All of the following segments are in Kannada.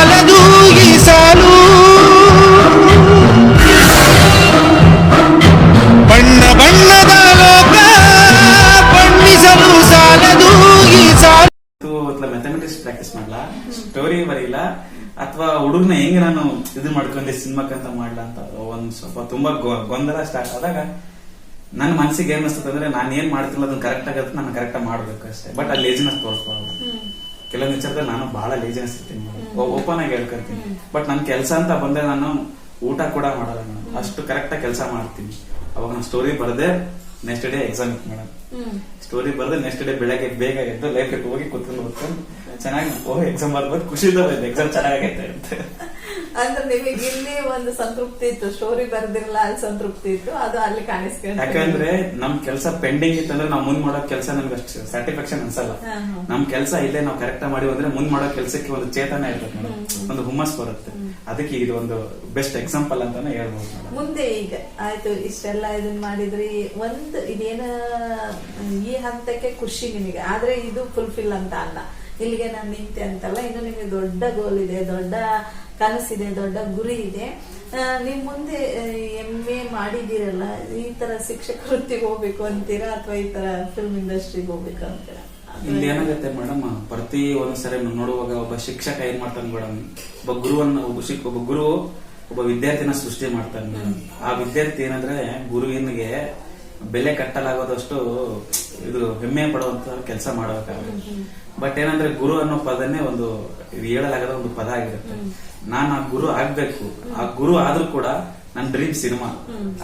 ಸಾಲದು ಈ ಸಾಲು ಬಣ್ಣ ಬಣ್ಣದ ಲೋಕ ಬಣ್ಣಿಸಲು ಸಾಲದು ಈ ಸಾಲು ಮ್ಯಾಥಮೆಟಿಕ್ಸ್ ಪ್ರಾಕ್ಟೀಸ್ ಮಾಡ್ಲಾ? ಸ್ಟೋರಿ ಬರೀಲ್ಲ ಅಥವಾ ಹುಡುಗನ ಹೆಂಗ್ ನಾನು ಇದು ಮಾಡ್ಕೊಂಡೆ ಸಿನಿಮಾಕ್ಕಂತ ಮಾಡ್ಲಾ ಅಂತ ಒಂದ್ ಸ್ವಲ್ಪ ತುಂಬಾ ಗೊಂದಲ ಸ್ಟಾರ್ಟ್ ಆದಾಗ ನನ್ನ ಮನಸ್ಸಿಗೆ ಏನ್ ಅನ್ಸುತ್ತೆ ಅಂದ್ರೆ ನಾನು ಏನ್ ಮಾಡ್ತಿಲ್ಲ ಅದನ್ನ ಕರೆಕ್ಟ್ ಆಗತ್ತೆ ನಾನು ಕರೆಕ್ಟ್ ಮಾಡ್ಬೇಕು ಅಷ್ಟೇ. ಬಟ್ ಅಲ್ಲಿ ಲೇಜಿನೆಸ್ ತೋರಿಸ್ಬಾರ್ದು. ಕೆಲವೊಂದು ವಿಚಾರದಲ್ಲಿ ನಾನು ಬಹಳ ಲೇಜಿನೆಸ್ ಇರ್ತೀನಿ. ಓಪನ್ ಆಗಿ ಹೇಳ್ಕೊಳ್ತೀನಿ. ಬಟ್ ನನ್ ಕೆಲಸ ಅಂತ ಬಂದ್ರೆ ನಾನು ಊಟ ಕೂಡ ಮಾಡಲ್ಲ ನಾನು. ಅಷ್ಟು ಕರೆಕ್ಟ್ ಆಗಿ ಕೆಲಸ ಮಾಡ್ತೀನಿ. ಅವಾಗ ನಾನು ಸ್ಟೋರಿ ಬರದೆ next day exam madam story ಬರದೆ ನೆಕ್ಸ್ಟ್ ಡೇ ಬೆಳಗ್ಗೆ ಬೇಗ ಎದ್ದು ಲೈಫ್ ಹೋಗಿ ಕೂತ್ಕೊಂಡು ಓದ್ಕೊಂಡು ಚೆನ್ನಾಗಿ ಹೋಗಿ ಎಕ್ಸಾಮ್ ಬರ್ಬೋದು ಖುಷಿಯಿಂದ ಬಂದೆ ಎಕ್ಸಾಮ್ ಚೆನ್ನಾಗೈತೆ ಅಂತ. ಅಂದ್ರೆ ನಿಮಗೆ ಇಲ್ಲಿ ಒಂದು ಸಂತೃಪ್ತಿ ಇತ್ತು ಸ್ಟೋರಿ ಬರ್ದಿರಲ್ಲ ಅಲ್ಲಿ ಸಂತೃಪ್ತಿ ಇತ್ತು ಅದು ಅಲ್ಲಿ ಕಾಣಿಸ್ಕೊಂಡು ಯಾಕಂದ್ರೆ ನಮ್ ಕೆಲಸ ಪೆಂಡಿಂಗ್ ಇತ್ತಂದ್ರೆ ನಾವು ಮುಂದ್ ಮಾಡೋ ಕೆಲಸ ನಮ್ಗೆ ಅಷ್ಟು ಸ್ಯಾಟಿಸ್ಫ್ಯಾಕ್ಷನ್ ಅನ್ಸಲ್ಲ. ನಮ್ ಕೆಲಸ ಇಲ್ಲೇ ನಾವು ಕರೆಕ್ಟ್ ಮಾಡಿ ಅಂದ್ರೆ ಮುಂದ್ ಮಾಡೋ ಕೆಲಸಕ್ಕೆ ಒಂದು ಚೇತನ ಇರ್ತದೆ ಒಂದು ಹುಮ್ಮಸ್ ಬರುತ್ತೆ. ಅದಕ್ಕೆ ಇದು ಒಂದು ಬೆಸ್ಟ್ ಎಕ್ಸಾಂಪಲ್ ಅಂತಾನೆ ಹೇಳ್ಬೋದು ಮುಂದೆ ಈಗ ಆಯ್ತು ಇಷ್ಟೆಲ್ಲ ಇದನ್ ಮಾಡಿದ್ರಿ. ಒಂದ್ ಇದೇನ ಈ ಹಂತಕ್ಕೆ ಖುಷಿ ನಿಮಗೆ ಆದ್ರೆ ಇದು ಫುಲ್ಫಿಲ್ ಅಂತ ಅಲ್ಲ. ಇಲ್ಲಿಗೆ ನಾನು ನಿಂತೆ ಅಂತಲ್ಲ, ಇನ್ನು ನಿಮಗೆ ದೊಡ್ಡ ಗೋಲ್ ಇದೆ, ದೊಡ್ಡ ಕನಸಿದೆ, ದೊಡ್ಡ ಗುರಿ ಇದೆ. ನಿಮ್ಮ ಮುಂದೆ ಎಂ ಎ ಮಾಡಿದಿರಲ್ಲ ಈ ತರ ಶಿಕ್ಷಕ ವೃತ್ತಿಗೆ ಹೋಗ್ಬೇಕು ಅಂತೀರಾ ಅಥವಾ ಈ ತರ ಫಿಲ್ಮ್ ಇಂಡಸ್ಟ್ರಿಗೆ ಹೋಗ್ಬೇಕು ಅಂತೀರಾ? ಇಲ್ಲಿ ಏನಾಗುತ್ತೆ ಮೇಡಮ್ ಪ್ರತಿ ಒಂದ್ಸರಿ ನೋಡುವಾಗ ಒಬ್ಬ ಶಿಕ್ಷಕ ಏನ್ ಮಾಡ್ತಾನೆ ಮೇಡಮ್ ಒಬ್ಬ ಗುರುವನ್ನ, ಒಬ್ಬ ಶಿಕ್, ಒಬ್ಬ ಗುರು ಒಬ್ಬ ವಿದ್ಯಾರ್ಥಿನ ಸೃಷ್ಟಿ ಮಾಡ್ತಾನೆ ಆ ವಿದ್ಯಾರ್ಥಿ ಏನಂದ್ರೆ, ಗುರುವಿನಿಗೆ ಬೆಲೆ ಕಟ್ಟಲಾಗೋದಷ್ಟು ಇದು ಹೆಮ್ಮೆ ಪಡುವಂತ ಕೆಲಸ ಮಾಡಬೇಕಾಗುತ್ತೆ. ಬಟ್ ಏನಂದ್ರೆ ಗುರು ಅನ್ನೋ ಪದನೇ ಒಂದು ಇದು ಹೇಳಲಾಗದ ಒಂದು ಪದ ಆಗಿರುತ್ತೆ. ನಾನು ಆ ಗುರು ಆಗ್ಬೇಕು. ಆ ಗುರು ಆದ್ರೂ ಕೂಡ ನನ್ನ ಡ್ರೀಮ್ ಸಿನಿಮಾ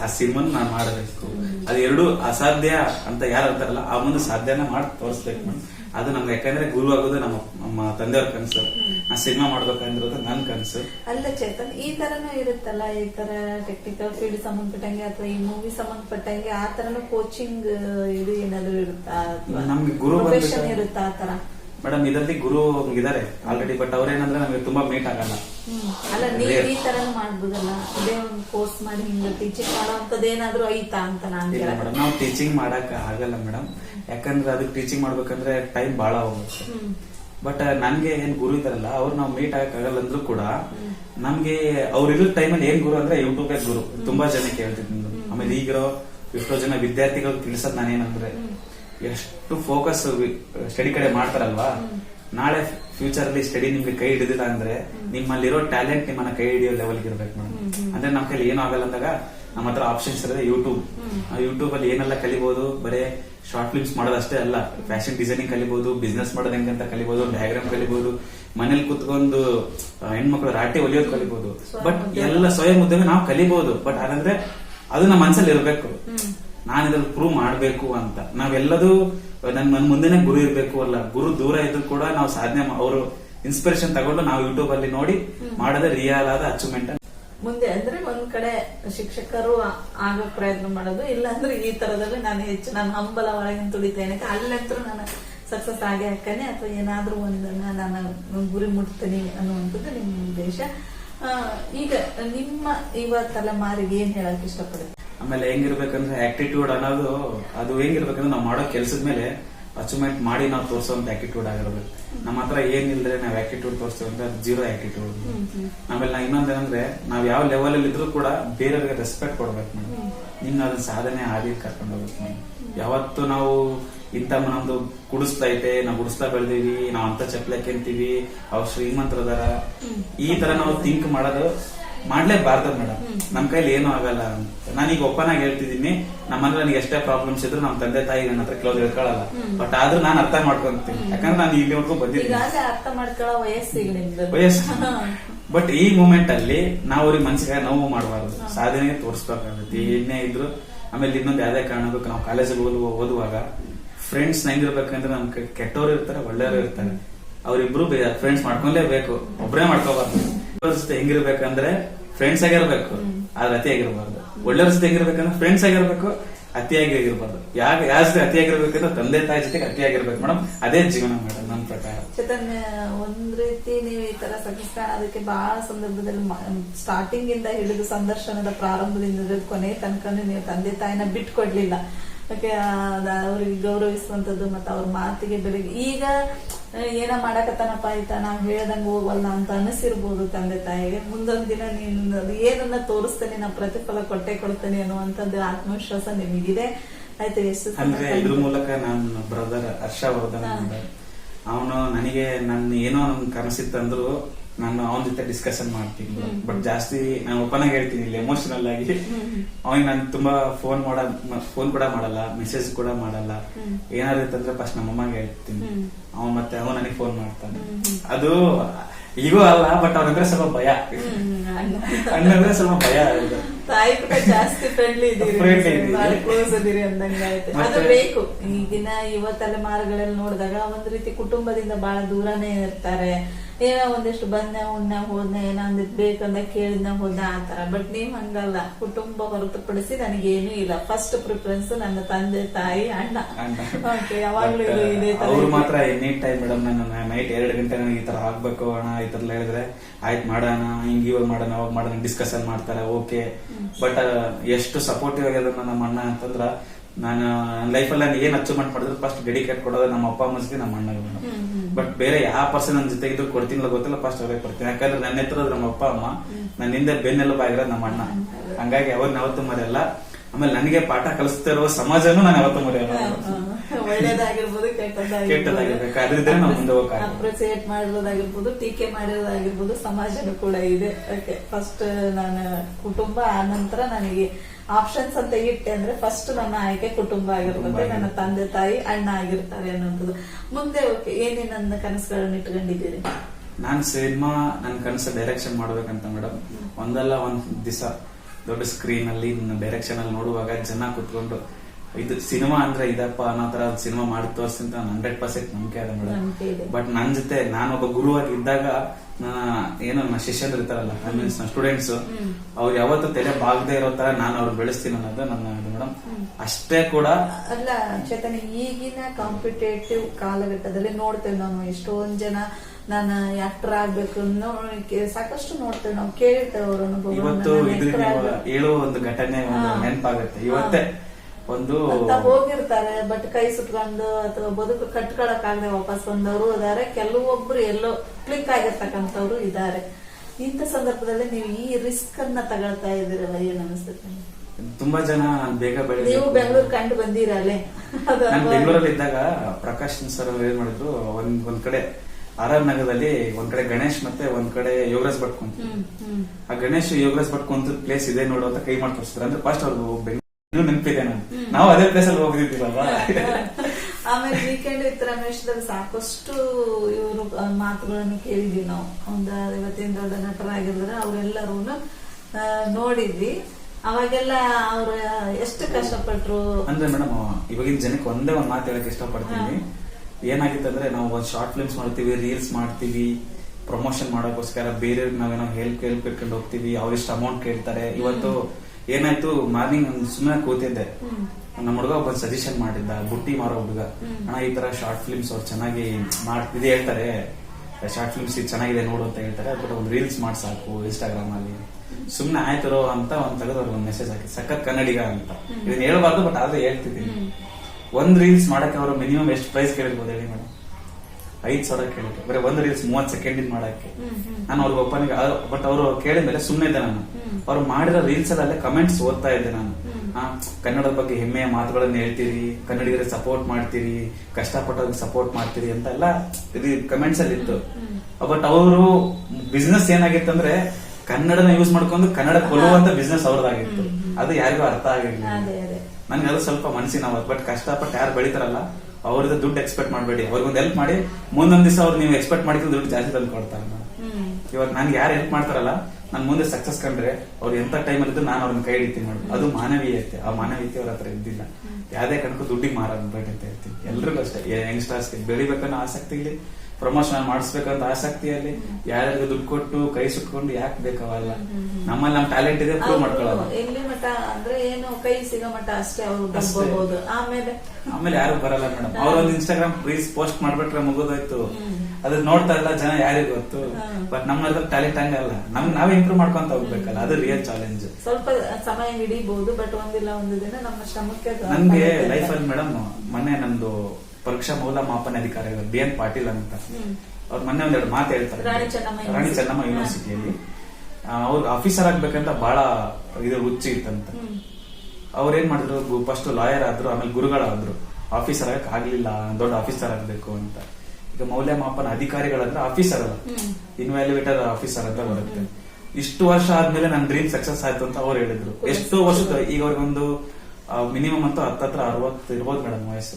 ಆ ಸಿನಿಮಾನ ನಾನು ಮಾಡಬೇಕು. ಅದು ಎರಡು ಅಸಾಧ್ಯ ಅಂತ ಯಾರು ಅಂತಾರಲ್ಲ ಆ ಒಂದು ಸಾಧ್ಯನ ಮಾಡಿ ತೋರಿಸ್ಬೇಕು. ಮೇಡಮ್ ಅದು ನಮ್ಗೆ ಯಾಕಂದ್ರೆ ಗುರು ಆಗೋದು ನಮ್ಮ ನಮ್ಮ ತಂದೆಯವ್ರ ಕನಸು. ನಾ ಸಿನಿಮಾ ಮಾಡ್ಬೇಕಂದಿರೋದು ನನ್ ಕನಸು. ಅಲ್ಲ ಚೇತನ್ ಈ ತರನೂ ಇರುತ್ತಲ್ಲ ಈ ತರ ಟೆಕ್ನಿಕಲ್ ಫೀಲ್ಡ್ ಸಂಬಂಧಪಟ್ಟಂಗೆ ಅಥವಾ ಈ ಮೂವಿ ಸಂಬಂಧಪಟ್ಟಂಗೆ ಆ ತರನು ಕೋಚಿಂಗ್ ಇದು ಏನಾದ್ರು ಇರುತ್ತಾ ನಮ್ಗೆ ಗುರು ಇರುತ್ತಾ ಆ ತರ? ಮೇಡಮ್ ಇದರಲ್ಲಿ ಗುರು ಇದಾರೆ ಆಲ್ರೆಡಿ ಬಟ್ ಅವ್ರೇನಂದ್ರೆ ನಮಗೆ ತುಂಬಾ ಮೀಟ್ ಆಗಲ್ಲ. ಅಲ್ಲ ನೀವ್ ಈ ತರ ಮಾಡ್ಬೋದಲ್ಲ? ಇದೇ ಒಂದು ಕೋರ್ಸ್ ಮಾಡಿ ಹಿಂಗ ಟೀಚಿಂಗ್ ಐತಾ ಅಂತ ನಾನು ಇಲ್ಲ. ಮೇಡಮ್ ನಾವು ಟೀಚಿಂಗ್ ಮಾಡಕ್ ಆಗಲ್ಲ ಮೇಡಮ್. ಯಾಕಂದ್ರೆ ಅದಕ್ಕೆ ಟೀಚಿಂಗ್ ಮಾಡ್ಬೇಕಂದ್ರೆ ಟೈಮ್ ಬಹಳ ಹೋಗುತ್ತೆ. ಬಟ್ ನನ್ಗೆ ಏನ್ ಗುರು ಇದಾರಲ್ಲ ಅವ್ರು ನಾವು ಮೀಟ್ ಆಗಕ್ ಆಗಲ್ಲ ಅಂದ್ರೂ ಕೂಡ ನಮ್ಗೆ ಅವ್ರ ಇರೋ ಟೈಮಲ್ಲಿ ಏನ್ ಗುರು ಅಂದ್ರೆ ಯೂಟ್ಯೂಬ್ ಗುರು. ತುಂಬಾ ಜನಕ್ಕೆ ಹೇಳ್ತಿದ್ದೀನಿ ಆಮೇಲೆ ಈಗಿರೋ ಎಷ್ಟೋ ಜನ ವಿದ್ಯಾರ್ಥಿಗಳು ತಿಳಿಸೋದ್ ನಾನೇನಂದ್ರೆ ಎಷ್ಟು ಫೋಕಸ್ ಸ್ಟಡಿ ಕಡೆ ಮಾಡ್ತಾರಲ್ವಾ? ನಾಳೆ ಫ್ಯೂಚರ್ ಅಲ್ಲಿ ಸ್ಟಡಿ ನಿಮ್ಗೆ ಕೈ ಹಿಡಿದಿಲ್ಲ ಅಂದ್ರೆ ನಿಮ್ಮಲ್ಲಿರೋ ಟ್ಯಾಲೆಂಟ್ ನಿಮ್ಮನ್ನ ಕೈ ಹಿಡಿಯೋ ಲೆವೆಲ್ ಇರ್ಬೇಕು ಮೇಡಮ್. ಅಂದ್ರೆ ನಮ್ ಕೈಲಿ ಏನೂ ಆಗಲ್ಲ ಅಂದಾಗ ನಮ್ಮ ಹತ್ರ ಆಪ್ಷನ್ಸ್ ಇರೋದೇ ಯೂಟ್ಯೂಬ್ ಆ ಯೂಟ್ಯೂಬ್ ಅಲ್ಲಿ ಏನೆಲ್ಲ ಕಲಿಬಹುದು ಬರೇ ಶಾರ್ಟ್ ಫಿಲ್ಮ್ಸ್ ಮಾಡೋದಷ್ಟೇ ಅಲ್ಲ. ಫ್ಯಾಷನ್ ಡಿಸೈನಿಂಗ್ ಕಲಿಬಹುದು ಬಿಸ್ನೆಸ್ ಮಾಡೋದು ಹೆಂಗೆ ಅಂತ ಕಲಿಬಹುದು ಡಯಾಗ್ರಾಮ್ ಕಲಿಬಹುದು ಮನೇಲಿ ಕುತ್ಕೊಂಡು ಹೆಣ್ಮಕ್ಳು ರಾಟಿ ಒಲಿಯೋದು ಕಲಿಬಹುದು ಬಟ್ ಎಲ್ಲ ಸ್ವಯಂ ಉದ್ಯೋಗ ನಾವು ಕಲಿಬಹುದು ಬಟ್ ಅದಂದ್ರೆ ಅದು ನಮ್ಮ ಮನಸ್ಸಲ್ಲಿ ಇರಬೇಕು. ನಾನು ಇದ್ರಲ್ಲಿ ಪ್ರೂವ್ ಮಾಡಬೇಕು ಅಂತ. ನಾವೆಲ್ಲದೂ ನನ್ ನನ್ ಮುಂದೆನೆ ಗುರು ಇರಬೇಕು ಅಲ್ಲ. ಗುರು ದೂರ ಇದ್ರು ಕೂಡ ನಾವು ಸಾಧನೆ ಅವರು ಇನ್ಸ್ಪಿರೇಷನ್ ತಗೊಂಡು ನಾವು ಯೂಟ್ಯೂಬ್ ಅಲ್ಲಿ ನೋಡಿ ಮಾಡೋದೇ ರಿಯಲ್ ಆದ ಅಚೀವ್ಮೆಂಟ್ ಮುಂದೆ ಅಂದ್ರೆ ಒಂದ್ ಕಡೆ ಶಿಕ್ಷಕರು ಆಗೋ ಪ್ರಯತ್ನ ಮಾಡೋದು ಇಲ್ಲ ಅಂದ್ರೆ ಈ ತರದಲ್ಲಿ ನಾನು ಹೆಚ್ಚು ನನ್ನ ಹಂಬಲ ಒಳಗಿನ ತುಳಿತೇನೆ. ಅಲ್ಲಂತೂ ನಾನು ಸಕ್ಸಸ್ ಆಗೇ ಹಾಕನೆ ಅಥವಾ ಏನಾದ್ರೂ ಒಂದನ್ನ ನಾನು ಗುರಿ ಮುಟ್ತೀನಿ ಅನ್ನುವಂಥದ್ದು ನಿಮ್ಮ ಉದ್ದೇಶ. ಈಗ ನಿಮ್ಮ ಯುವ ತಲೆಮಾರಿಗೆ ಏನ್ ಹೇಳಕ್ ಇಷ್ಟಪಡುತ್ತೆ? ಆಮೇಲೆ ಹೆಂಗಿರ್ಬೇಕಂದ್ರೆ ಆಕ್ಟಿಟ್ಯೂಡ್ ಅನ್ನೋದು ಅದು ಹೆಂಗಿರ್ಬೇಕಂದ್ರೆ ನಾವು ಮಾಡೋ ಕೆಲಸದ ಮೇಲೆ ಅಚೀವ್ಮೆಂಟ್ ಮಾಡಿ ನಾವು ತೋರಿಸೋಂತ ಆಕ್ಟಿಟ್ಯೂಡ್ ಆಗಿರ್ಬೇಕು. ನಮ್ಮ ಹತ್ರ ಏನಿಲ್ಲದ್ರೆ ನಾವು ಆಟಿಟ್ಯೂಡ್ ತೋರಿಸ್ತೀವಿ ಅಂದ್ರೆ ಅದು ಜೀರೋ ಆಕ್ಟಿಟ್ಯೂಡ್ ಆಮೇಲೆ ನಾ ಇನ್ನೊಂದೇನಂದ್ರೆ ನಾವ್ ಯಾವ ಲೆವೆಲ್ ಅಲ್ಲಿ ಇದ್ರೂ ಕೂಡ ಬೇರೆಯವ್ರಿಗೆ ರೆಸ್ಪೆಕ್ಟ್ ಕೊಡ್ಬೇಕು ಮೇಡಮ್. ನಿಮ್ಗೆ ಅದನ್ನ ಸಾಧನೆ ಆಗಿ ಕರ್ಕೊಂಡು ಹೋಗ್ಬೇಕು ಮೇಡಮ್. ಯಾವತ್ತು ನಾವು ಇಂಥ ನಮ್ದು ಕುಡಿಸ್ತೈತೆ ನಾವು ಗುಡಿಸ್ತಾ ಬೆಳ್ದೀವಿ ನಾವ್ ಅಂತ ಚಪ್ಲೆ ಕೇಂತೀವಿ ಅವ್ರು ಶ್ರೀಮಂತರದಾರ ಈ ತರ ನಾವು ಥಿಂಕ್ ಮಾಡೋದು ಮಾಡ್ಲೇಬಾರ್ದು ಮೇಡಮ್. ನಮ್ ಕೈಲಿ ಏನೂ ಆಗಲ್ಲ. ಅಂತ ನಾನೀಗ ಓಪನ್ ಆಗಿ ಹೇಳ್ತಿದ್ದೀನಿ ನಮ್ಮ ಮನೇಲಿ ನನಗೆ ಎಷ್ಟೇ ಪ್ರಾಬ್ಲಮ್ಸ್ ಇದ್ರು ನಮ್ಮ ತಂದೆ ತಾಯಿ ನನ್ನ ಹತ್ರ ಕ್ಲೋಸ್ ಹೇಳ್ಕೊಳ್ಳಲ್ಲ ಬಟ್ ಆದ್ರೂ ನಾನು ಅರ್ಥ ಮಾಡ್ಕೊಂತೀನಿ. ಯಾಕಂದ್ರೆ ನಾನು ಇಲ್ಲಿವರೆಗೂ ಬಂದಿದ್ದೀನಿ. ವಯಸ್ಸು ಬಟ್ ಈ ಮೂಮೆಂಟ್ ಅಲ್ಲಿ ನಾವು ಅವ್ರಿಗೆ ಮನ್ಸಿಗೆ ನೋವು ಮಾಡಬಾರ್ದು. ಸಾಧನೆ ತೋರಿಸ್ಬೇಕಾಗುತ್ತೆ. ಏನೇ ಇದ್ರು ಆಮೇಲೆ ಇನ್ನೊಂದು ಯಾವ್ದೇ ಕಾರಣಕ್ಕೂ ನಾವು ಕಾಲೇಜಿಗೆ ಓದುವ ಓದುವಾಗ ಫ್ರೆಂಡ್ಸ್ ಹೆಂಗಿರ್ಬೇಕಂದ್ರೆ ನಮ್ ಕೆಟ್ಟವ್ರು ಇರ್ತಾರೆ, ಒಳ್ಳೆಯವರು ಇರ್ತಾರೆ. ಅವ್ರಿಬ್ರು ಫ್ರೆಂಡ್ಸ್ ಮಾಡ್ಕೊಂಡ್ಲೇಬೇಕು ಒಬ್ರೇ ಮಾಡ್ಕೋಬಾರ್ದು. ಒಳ್ಳೆಯವ್ರ ಜೊತೆ ಹೆಂಗಿರ್ಬೇಕಂದ್ರೆ ಫ್ರೆಂಡ್ಸ್ ಆಗಿರ್ಬೇಕು. ಆದ್ರೆ ಅತಿಯಾಗಿರ್ಬಾರ್ದು ಒಳ್ಳೆಯವ್ರ ಜೊತೆ ಹೆಂಗಿರ್ಬೇಕಂದ್ರೆ ಫ್ರೆಂಡ್ಸ್ ಆಗಿರ್ಬೇಕು ಅತಿಯಾಗಿ ಆಗಿರ್ಬಾರ್ದು. ಯಾಕೆ ಯಾವ ಜೊತೆ ಅತಿಯಾಗಿರ್ಬೇಕಂದ್ರೆ ತಂದೆ ತಾಯಿ ಜೊತೆಗೆ ಅತಿಯಾಗಿರ್ಬೇಕು ಮೇಡಮ್ ಅದೇ ಜೀವನ ಮೇಡಮ್ ನನ್ನ ಪ್ರಕಾರ. ಚೇತನ್ ಒಂದ್ ರೀತಿ ನೀವು ಈ ತರ ಅದಕ್ಕೆ ಬಹಳ ಸಂದರ್ಭದಲ್ಲಿ ಸ್ಟಾರ್ಟಿಂಗ್ ಇಂದ ಹಿಡಿದು ಸಂದರ್ಶನದ ಪ್ರಾರಂಭದಿಂದ ಕೊನೆ ತನಕ ನೀವು ತಂದೆ ತಾಯಿನ ಬಿಟ್ಕೊಡ್ಲಿಲ್ಲ. ಯಾಕೆ ಅವ್ರಿಗೆ ಗೌರವಿಸುವಂತದ್ದು ಮತ್ತೆ ಅವ್ರ ಮಾತಿಗೆ ಬೆಳಿಗ್ಗೆ ಈಗ ಏನ ಮಾಡಕತ್ತನಪ್ಪ ಮಾಡಕತ್ತಾನಪ್ಪ ಆಯ್ತಾ ನಾವ್ ಹೇಳ್ದಂಗ ಹೋಗಲ್ಲ ಅಂತ ಅನಿಸಿರ್ಬೋದು ತಂದೆ ತಾಯಿಗೆ. ಮುಂದೊಂದ್ ದಿನ ನೀನು ಅದು ಏನನ್ನ ತೋರಿಸ್ತೇನೆ ನಾ ಪ್ರತಿಫಲ ಕೊಟ್ಟೆ ಕೊಡ್ತೇನೆ ಅನ್ನುವಂಥದ್ದು ಆತ್ಮವಿಶ್ವಾಸ ನಿಮಗಿದೆ. ಆಯ್ತು ಎಷ್ಟು ಅಂದ್ರೆ ಇದ್ರ ಮೂಲಕ ನನ್ನ ಬ್ರದರ್ ಹರ್ಷವರ್ಧನ್ ಅವನು ನನಗೆ ನನ್ನ ಏನೋ ನನ್ ಕನಸಿತ್ತಂದ್ರು ನಾನು ಅವನ ಜೊತೆ ಡಿಸ್ಕಷನ್ ಮಾಡ್ತೀನಿ. ಬಟ್ ಜಾಸ್ತಿ ನಾನು ಓಪನ್ ಆಗಿ ಹೇಳ್ತೀನಿ ಇಲ್ಲಿ ಎಮೋಷನಲ್ ಆಗಿ. ಅವನಿಗೆ ನಾನು ತುಂಬಾ ಫೋನ್ ಮಾಡ ಫೋನ್ ಕೂಡ ಮಾಡಲ್ಲ ಮೆಸೇಜ್ ಕೂಡ ಮಾಡಲ್ಲ. ಏನಾದ್ರು ಇತ್ತಂದ್ರೆ ಫಸ್ಟ್ ನಮ್ಮಮ್ಮಗೆ ಹೇಳ್ತೀನಿ. ಅವನ್ ಮತ್ತೆ ಅವನ್ ನನಗೆ ಫೋನ್ ಮಾಡ್ತಾನೆ. ಅದು ಈಗೂ ಅಲ್ಲ ಬಟ್ ಅವನಂದ್ರೆ ಸ್ವಲ್ಪ ಭಯ. ಅಣ್ಣಂದ್ರೆ ಸ್ವಲ್ಪ ಭಯ ಇದೆ ತಾಯಿ ಕೂಡ ಜಾಸ್ತಿ ಫ್ರೆಂಡ್ಲಿ ಅದು ಬೇಕು ಈಗಿನ ಯುವ ತಲೆಮಾರುಗಳಲ್ಲಿ ನೋಡಿದಾಗ ಒಂದ್ ರೀತಿ ಕುಟುಂಬದಿಂದ ಬಹಳ ದೂರನೇ ಇರ್ತಾರೆ. ಏನೋ ಒಂದಿಷ್ಟು ಬಂದ ಉಣ್ಣ ಹೋದ್ನ ಏನೋ ಒಂದಿದ್ ಬೇಕಂದ ಕೇಳಿದ್ನ ಹೋದ ಆತರ ಬಟ್ ನೀವ್ ಹಂಗಲ್ಲ. ಕುಟುಂಬ ಹೊರತುಪಡಿಸಿ ನನಗೇನು ಇಲ್ಲ. ಫಸ್ಟ್ ಪ್ರಿಫರೆನ್ಸ್ ನನ್ನ ತಂದೆ ತಾಯಿ ಅಣ್ಣ. ಯಾವಾಗ್ಲೂ ಇದು ತರ ಅವ್ರು. ಮಾತ್ರ ಎನಿ ಟೈಮ್ ಮೇಡಮ್ ನಾನು ನೈಟ್ ಎರಡು ಗಂಟೆ ನನಗೆ ಈ ತರ ಆಗ್ಬೇಕು ಅಣ್ಣ ಈ ತರ ಹೇಳಿದ್ರೆ ಆಯ್ತು ಮಾಡೋಣ ಹಿಂಗ್ ಇವಾಗ ಮಾಡೋಣ ಅವಾಗ ಮಾಡೋಣ ಡಿಸ್ಕಷನ್ ಮಾಡ್ತಾರೆ ಓಕೆ ಬಟ್ ಎಷ್ಟು ಸಪೋರ್ಟಿವ್ ಆಗ್ಯದ ನಮ್ಮ ಅಣ್ಣ ಅಂತಂದ್ರ ನಾನು ಲೈಫಲ್ಲಿ ನಾನು ಏನ್ ಅಚೀವ್ಮೆಂಟ್ ಮಾಡಿದ್ರು ಫಸ್ಟ್ ಡೆಡಿಕೇಟ್ ಕೊಡೋದು ನಮ್ಮ ಅಪ್ಪ ಅಮ್ಮಸ್ಗೆ ನಮ್ಮ ಅಣ್ಣ ಬಟ್ ಬೇರೆ ಯಾವ ಪರ್ಸನ್ ನನ್ನ ಜೊತೆ ಇದ್ರು ಕೊಡ್ತೀನಿಲ್ಲ ಗೊತ್ತಿಲ್ಲ ಫಸ್ಟ್ ಅವ್ರಿಗೆ ಕೊಡ್ತೀನಿ. ಯಾಕಂದ್ರೆ ನನ್ನ ಹತ್ರ ನಮ್ಮ ಅಪ್ಪ ಅಮ್ಮ ನನ್ನ ಹಿಂದೆ ಬೆನ್ನೆಲುಬು ಆಗಿರೋದು ನಮ್ಮ ಅಣ್ಣ. ಹಂಗಾಗಿ ಅವ್ರು ಯಾವತ್ತು ಮರೆಯಲ್ಲ. ಆಮೇಲೆ ನನಗೆ ಪಾಠ ಕಲಿಸ್ತಿರೋ ಸಮಾಜನೂ ನಾನು ಯಾವತ್ತೂ ಮರೆಯಲ್ಲ. ಒಳ್ಳೇದಾಗಿರ್ಬೋದು ಕೆಟ್ಟದಾಗಿರ್ಬೋದು. ಕೆಟ್ಟದಾಗಿರ್ಬೇಕು. ಅದ್ರಿದ್ರೆ ನಾವು ಮುಂದೆ ಹೋಗಕ್ಕಾಗಲ್ಲ. ಅಪ್ರಿಸಿಯೇಟ್ ಮಾಡಿರೋದಾಗಿರ್ಬೋದು ಟೀಕೆ ಮಾಡಿರೋದಾಗಿರ್ಬೋದು ಸಮಾಜನೂ ಕೂಡ ಇದೆ. ಓಕೆ ಫಸ್ಟ್ ನಾನು ಕುಟುಂಬ ಆ ನಂತರ ನನಗೆ ಆಪ್ಷನ್ಸ್ ಅಂತ ಇಟ್ಟೆ ಅಂದ್ರೆ ಫಸ್ಟ್ ನನ್ನ ಆಯ್ಕೆ ಕುಟುಂಬ ಆಗಿರ್ತದೆ ನನ್ನ ತಂದೆ ತಾಯಿ ಅಣ್ಣ ಆಗಿರ್ತಾರೆ ಅನ್ನೋದು ಮುಂದೆ ಓಕೆ ಏನೇನ್ ನನ್ನ ಕನಸುಗಳನ್ನ ಇಟ್ಕೊಂಡಿದ್ದೀರಿ? ನಾನು ಸಿನಿಮಾ ನನ್ನ ಕನಸು ಡೈರೆಕ್ಷನ್ ಮಾಡ್ಬೇಕಂತ ಮೇಡಮ್ ಒಂದಲ್ಲ ಒಂದ್ ದಿವಸ ದೊಡ್ಡ ಸ್ಕ್ರೀನ್ ಅಲ್ಲಿ ಡೈರೆಕ್ಷನ್ ಅಲ್ಲಿ ನೋಡುವಾಗ ಜನ ಕುತ್ಕೊಂಡು ಇದು ಸಿನಿಮಾ ಅಂದ್ರೆ ಇದಪ್ಪ ಅನ್ನೋ ತರ ಸಿನಿಮಾ ಮಾಡಿ ತೋರಿಸಿ ಅಂತ ಹಂಡ್ರೆಡ್ ಪರ್ಸೆಂಟ್ ನಂಬಿಕೆ ಅದ ಮೇಡಮ್. ಬಟ್ ನನ್ ಜೊತೆ ನಾನೊಬ್ಬ ಗುರುವಾಗಿ ಇದ್ದಾಗ ಏನೋ ಏನು ನನ್ನ ಶಿಷ್ಯರು ಇರ್ತಾರಲ್ಲ ಐ ಮೀನ್ಸ್ ನನ್ನ ಸ್ಟೂಡೆಂಟ್ಸ್ ಅವ್ರು ಯಾವತ್ತೂ ತಲೆ ಬಾಗದೆ ಇರೋ ತರ ನಾನು ಅವ್ರು ಬೆಳೆಸ್ತೀನಿ ಅನ್ನೋದು ನನ್ನ ಇದು ಮೇಡಮ್. ಅಷ್ಟೇ ಕೂಡ ಅಲ್ಲ ಚೇತನ ಈಗಿನ ಕಾಂಪಿಟೇಟಿವ್ ಕಾಲಘಟ್ಟದಲ್ಲಿ ನೋಡ್ತೇವೆ ನಾನು ಎಷ್ಟೊಂದ್ ಜನ ನಾನು ಆಕ್ಟರ್ ಆಗ್ಬೇಕು ಸಾಕಷ್ಟು ನೋಡ್ತೇವೆ ನಾವು ಕೇಳಿರ್ತೇವೆ ಅನುಭವ ಇವತ್ತು ಹೇಳೋ ಒಂದು ಘಟನೆ. ನೆನಪಾಗುತ್ತೆ. ಇವತ್ತೇ ಒಂದು ಹೋಗಿರ್ತಾರೆ ಬಟ್ ಕೈ ಸುಟ್ಕೊಂಡು ಅಥವಾ ಬದುಕು ಕಟ್ಕೊಳಕ್ ಆಗದೆ ವಾಪಸ್ ಬಂದವರು ಇದಾರೆ. ಕೆಲವೊಬ್ರು ಎಲ್ಲೋ ಕ್ಲಿಕ್ ಆಗಿರ್ತಕ್ಕಂಥವ್ರು ಇದಾರೆ. ಇಂಥ ಸಂದರ್ಭದಲ್ಲಿ ನೀವು ಈ ರಿಸ್ಕ್ ಅನ್ನ ತಗೊಳ್ತಾ ಇದ್ದೀರಲ್ಲ ಏನ್ ಅನಿಸ್ತದೆ ತುಂಬಾ ಜನ ಬೇಗ ಬೆಳೆ ನೀವು ಬೆಂಗಳೂರು ಕಂಡು ಬಂದಿರಲ್ಲೇ ನಾನು ಬೆಂಗಳೂರಲ್ಲಿ ಇದ್ದಾಗ ಪ್ರಕಾಶ್ ಸರ್ ಅವ್ರು ಏನ್ ಮಾಡಿದ್ರು ಒಂದ್ ಒಂದ್ ಕಡೆ ಆರ್ ಆರ್ ನಗರದಲ್ಲಿ ಒಂದ್ ಕಡೆ ಗಣೇಶ್ ಮತ್ತೆ ಒಂದ್ ಕಡೆ ಯೋಗರಾಜ್ ಭಟ್ ಕುಂತ ಆ ಗಣೇಶ್ ಯೋಗರಾಜ್ ಭಟ್ ಕುಂತ ಪ್ಲೇಸ್ ಇದೆ ನೋಡು ಅಂತ ಕೈ ಮಾಡಿ ತೋರಿಸಿದ್ರು. ಅಂದ್ರೆ ಫಸ್ಟ್ ಅವ್ರು ನೆನಪಿದೆ ನಾನು ನಾವು ಅದೇ ಪ್ಲೇಸ್ ಅಲ್ಲಿ ಹೋಗಿದ್ದೀವಲ್ವಾ ಆಮೇಲೆ ವೀಕೆಂಡ್ ವಿತ್ ರಮೇಶ್ದಲ್ಲಿ ಸಾಕಷ್ಟು ಇವರು ಮಾತುಗಳನ್ನು ಕೇಳಿದ್ವಿ ನಾವು. ಒಂದು ಇವತ್ತಿನ ದೊಡ್ಡ ನಟರಾಗಿದ್ರೆ ಅವರೆಲ್ಲರೂ ನೋಡಿದ್ವಿ. ಅವಾಗೆಲ್ಲ ಅವ್ರ ಎಷ್ಟು ಕಷ್ಟಪಟ್ರು? ಅಂದ್ರೆ ಮೇಡಮ್ ಇವಾಗಿನ ಜನಕ್ಕೆ ಒಂದೇ ಒಂದು ಮಾತು ಹೇಳಕ್ ಇಷ್ಟಪಡ್ತೀನಿ. ಏನಾಗಿತ್ತು ಅಂದ್ರೆ ನಾವು ಒಂದ್ ಶಾರ್ಟ್ ಫಿಲ್ಮ್ಸ್ ಮಾಡ್ತೀವಿ ರೀಲ್ಸ್ ಮಾಡ್ತೀವಿ ಪ್ರಮೋಷನ್ ಮಾಡೋಕ್ಕೋಸ್ಕರ ಬೇರೆ ನಾವೇನೋ ಹೆಲ್ಪ್ ಹೆಲ್ಪ್ ಇಟ್ಕೊಂಡು ಹೋಗ್ತೀವಿ ಅವ್ರಿಷ್ಟು ಅಮೌಂಟ್ ಕೇಳ್ತಾರೆ. ಇವತ್ತು ಏನಾಯ್ತು ಮಾರ್ನಿಂಗ್ ಸುಮ್ಮನೆ ಕೂತಿದ್ದೆ. ನಮ್ಮ ಹುಡುಗ ಒಬ್ಬ ಸಜೆಷನ್ ಮಾಡಿದ್ದ ಬುಟ್ಟಿ ಮಾರೋ ಹುಡುಗ. ಅಣ್ಣ ಈ ತರ ಶಾರ್ಟ್ ಫಿಲ್ಮ್ಸ್ ಅವ್ರು ಚೆನ್ನಾಗಿ ಮಾಡ್ತಿದೆ ಹೇಳ್ತಾರೆ ಶಾರ್ಟ್ ಫಿಲ್ಮ್ಸ್ ಇದು ಚೆನ್ನಾಗಿದೆ ನೋಡು ಅಂತ ಹೇಳ್ತಾರೆ. ಬಟ್ ಒಂದು ರೀಲ್ಸ್ ಮಾಡಿ ಸಾಕು ಇನ್ಸ್ಟಾಗ್ರಾಮ್ ಅಲ್ಲಿ. ಸುಮ್ನೆ ಆಯ್ತರೋ ಅಂತ ಒಂದ್ ತೆಗೆದು ಅವ್ರಿಗೆ ಒಂದು ಮೆಸೇಜ್ ಹಾಕಿ ಸಖತ್ ಕನ್ನಡಿಗ ಅಂತ. ಇದನ್ನ ಹೇಳ್ಬಾರ್ದು ಬಟ್ ಆದ್ರೆ ಹೇಳ್ತಿದ್ದೀನಿ. ಒಂದ್ ರೀಲ್ಸ್ ಮಾಡಕ್ಕೆ ಅವರು ಮಿನಿಮಮ್ ಎಷ್ಟು ಪ್ರೈಸ್ ಕೇಳಿರ್ಬೋದು ಹೇಳಿ ಮೇಡಮ್ ಐದ್ ಸಾವಿರ ಕೇಳಿದ್ರು. ಬರೀ ಒಂದ್ ರೀಲ್ಸ್ ಮೂವತ್ ಸೆಕೆಂಡ್ ಮಾಡಕ್ಕೆ. ನಾನು ಅವ್ರಿಗೆ ಒಪ್ಪನಿಗೆ ಬಟ್ ಅವರು ಕೇಳಿದ ಮೇಲೆ ಸುಮ್ಮನೆ ಇದ್ದೆ ನಾನು. ಅವ್ರು ಮಾಡಿರೋ ರೀಲ್ಸ್ ಅಲ್ಲೇ ಕಮೆಂಟ್ಸ್ ಓದ್ತಾ ಇದ್ದೆ ನಾನು. ಕನ್ನಡದ ಬಗ್ಗೆ ಹೆಮ್ಮೆಯ ಮಾತುಗಳನ್ನ ಹೇಳ್ತೀರಿ ಕನ್ನಡಿಗರ ಸಪೋರ್ಟ್ ಮಾಡ್ತೀರಿ ಕಷ್ಟಪಟ್ಟವ್ರಿಗೆ ಸಪೋರ್ಟ್ ಮಾಡ್ತೀರಿ ಅಂತ ಎಲ್ಲ ಇದು ಕಮೆಂಟ್ಸ್ ಅಲ್ಲಿ ಇತ್ತು. ಬಟ್ ಅವರು ಬಿಸ್ನೆಸ್ ಏನಾಗಿತ್ತಂದ್ರೆ ಕನ್ನಡನ ಯೂಸ್ ಮಾಡ್ಕೊಂಡು ಕನ್ನಡ ಕೊಲ್ಲುವಂತ ಬಿಸ್ನೆಸ್ ಅವ್ರದ್ದಾಗಿತ್ತು. ಅದು ಯಾರಿಗೂ ಅರ್ಥ ಆಗಿರ್ಲಿಲ್ಲ. ನನ್ಗೆ ಅದು ಸ್ವಲ್ಪ ಮನಸ್ಸಿನ ಬಟ್ ಕಷ್ಟಪಟ್ಟು ಯಾರು ಬೆಳಿತಾರಲ್ಲ ಅವ್ರದ್ದು ದುಡ್ಡು ಎಕ್ಸ್ಪೆಕ್ಟ್ ಮಾಡಬೇಡಿ. ಅವ್ರಿಗೊಂದು ಹೆಲ್ಪ್ ಮಾಡಿ ಮುಂದೊಂದ್ ದಿವಸ ಅವ್ರು ನೀವು ಎಕ್ಸ್ಪೆಕ್ಟ್ ಮಾಡಿದ್ರೆ ದುಡ್ಡು ಜಾಸ್ತಿ ತಂದು ಕೊಡ್ತಾರೆ ಇವಾಗ ನನ್ಗೆ ಯಾರು ಹೆಲ್ಪ್ ಮಾಡ್ತಾರಲ್ಲ ನಾನು ಮುಂದೆ ಸಕ್ಸಸ್ ಕಂಡ್ರೆ ಅವ್ರು ಎಂತ ಟೈಮ್ ಅಲ್ಲಿ ನಾನು ಅವ್ರನ್ನ ಕೈ ಹಿಡಿತೀನಿ ನೋಡಿ. ಅದು ಮಾನವೀಯತೆ ಆ ಮಾನವೀಯತೆ ಅವ್ರ ಹತ್ರ ಇದ್ದಿಲ್ಲ. ಯಾವ್ದೇ ಕಣಕ್ಕೂ ದುಡ್ಡಿಗೆ ಮಾರೋದು ಅಂತ ಹೇಳ್ತೀನಿ. ಎಲ್ರಿಗೂ ಅಷ್ಟೇ. ಯಂಗ್ಸ್ಟರ್ಸ್ ಬೆಳಿಬೇಕನ್ನೋ ಆಸಕ್ತಿ ಇಲ್ಲಿ. ಪ್ರಮೋಷನ್ ಮಾಡಿಸ್ಬೇಕಂತ ಆಸಕ್ತಿಯಲ್ಲಿ ಯಾರ್ಯಾರಿಗೂ ದುಡ್ಡು ಕೊಟ್ಟು ಕೈ ಸುಟ್ಕೊಂಡು ಯಾಕೆ ಬೇಕಾವಲ್ಲ? ನಮ್ಮಲ್ಲಿ ನಮ್ ಟ್ಯಾಲೆಂಟ್ ಇದೆ ಪ್ರೂವ್ ಮಾಡ್ಕೊಳ್ಳೋದು. ಎಲ್ಲಿ ಮಠ ಅಂದ್ರೆ ಏನು ಕೈ ಸಿಗೋ ಮಠ ಅಷ್ಟೇ ಅವ್ರು ಬಂದ್ಬೋದು ಆಮೇಲೆ ಆಮೇಲೆ ಯಾರು ಬರಲ್ಲ ಮೇಡಮ್. ಅವ್ರೊಂದು ಇನ್ಸ್ಟಾಗ್ರಾಮ್ ರೀಲ್ಸ್ ಪೋಸ್ಟ್ ಮಾಡ್ಬಿಟ್ರೆ ಮುಗಿದೋಯ್ತು. ಅದನ್ನ ನೋಡ್ತಾ ಇಲ್ಲ ಜನ ಯಾರಿಗೂ ಗೊತ್ತು. ಬಟ್ ನಮ್ಮ ಟ್ಯಾಲೆಂಟ್ ಹಂಗಲ್ಲ ನಮ್ ನಾವೇ ಇಂಪ್ರೂವ್ ಮಾಡ್ಕೊಂತ ಹೋಗ್ಬೇಕಲ್ಲ ಅದು ರಿಯಲ್ ಚಾಲೆಂಜ್ ಸ್ವಲ್ಪ ಸಮಯ ಹಿಡಿಬಹುದು ಬಟ್ ಒಂದಿಲ್ಲ ಒಂದು ದಿನ ನಮ್ಮ ಶ್ರಮಕ್ಕೆ ನಮ್ಗೆ ನನ್ಗೆ ಲೈಫ್ ಅಲ್ಲಿ ಮೇಡಮ್ ಮೊನ್ನೆ ನಂದು ಪರೀಕ್ಷಾ ಮೌಲ್ಯಮಾಪನ ಅಧಿಕಾರಿಗಳು ಬಿ ಎನ್ ಪಾಟೀಲ್ ಅಂತ. ಅವ್ರ ಮೊನ್ನೆ ಒಂದೆರಡು ಮಾತು ಹೇಳ್ತಾರೆ. ರಾಣಿ ಚೆನ್ನಮ್ಮ ಯೂನಿವರ್ಸಿಟಿಯಲ್ಲಿ ಅವ್ರು ಆಫೀಸರ್ ಆಗ್ಬೇಕಂತ ಬಹಳ ಇದು ಹುಚ್ಚು ಇತ್ತಂತ. ಅವ್ರ ಏನ್ ಮಾಡಿದ್ರು? ಫಸ್ಟ್ ಲಾಯರ್ ಆದ್ರು ಆಮೇಲೆ ಗುರುಗಳಾದ್ರು ಆಫೀಸರ್ ಆಗಕ್ ಆಗ್ಲಿಲ್ಲ ದೊಡ್ಡ ಆಫೀಸರ್ ಆಗ್ಬೇಕು ಅಂತ. ಈಗ ಮೌಲ್ಯಮಾಪನ ಅಧಿಕಾರಿಗಳಂದ್ರೆ ಆಫೀಸರ್ ಅಲ್ಲ. ಇನ್ವ್ಯಾಲ್ಯೂಟರ್ ಆಫೀಸರ್ ಅಂತ ಬರುತ್ತೆ. ಇಷ್ಟು ವರ್ಷ ಆದ್ಮೇಲೆ ನನ್ನ ಡ್ರೀಮ್ ಸಕ್ಸಸ್ ಆಯ್ತು ಅಂತ ಅವ್ರು ಹೇಳಿದ್ರು. ಎಷ್ಟೋ ವರ್ಷದ ಈಗ ಅವ್ರಿಗೊಂದು ಮಿನಿಮಮ್ ಅಂತೂ ಹತ್ತತ್ರ ಅರವತ್ತು ಇರ್ಬೋದು ಮೇಡಮ್ ವಯಸ್ಸು.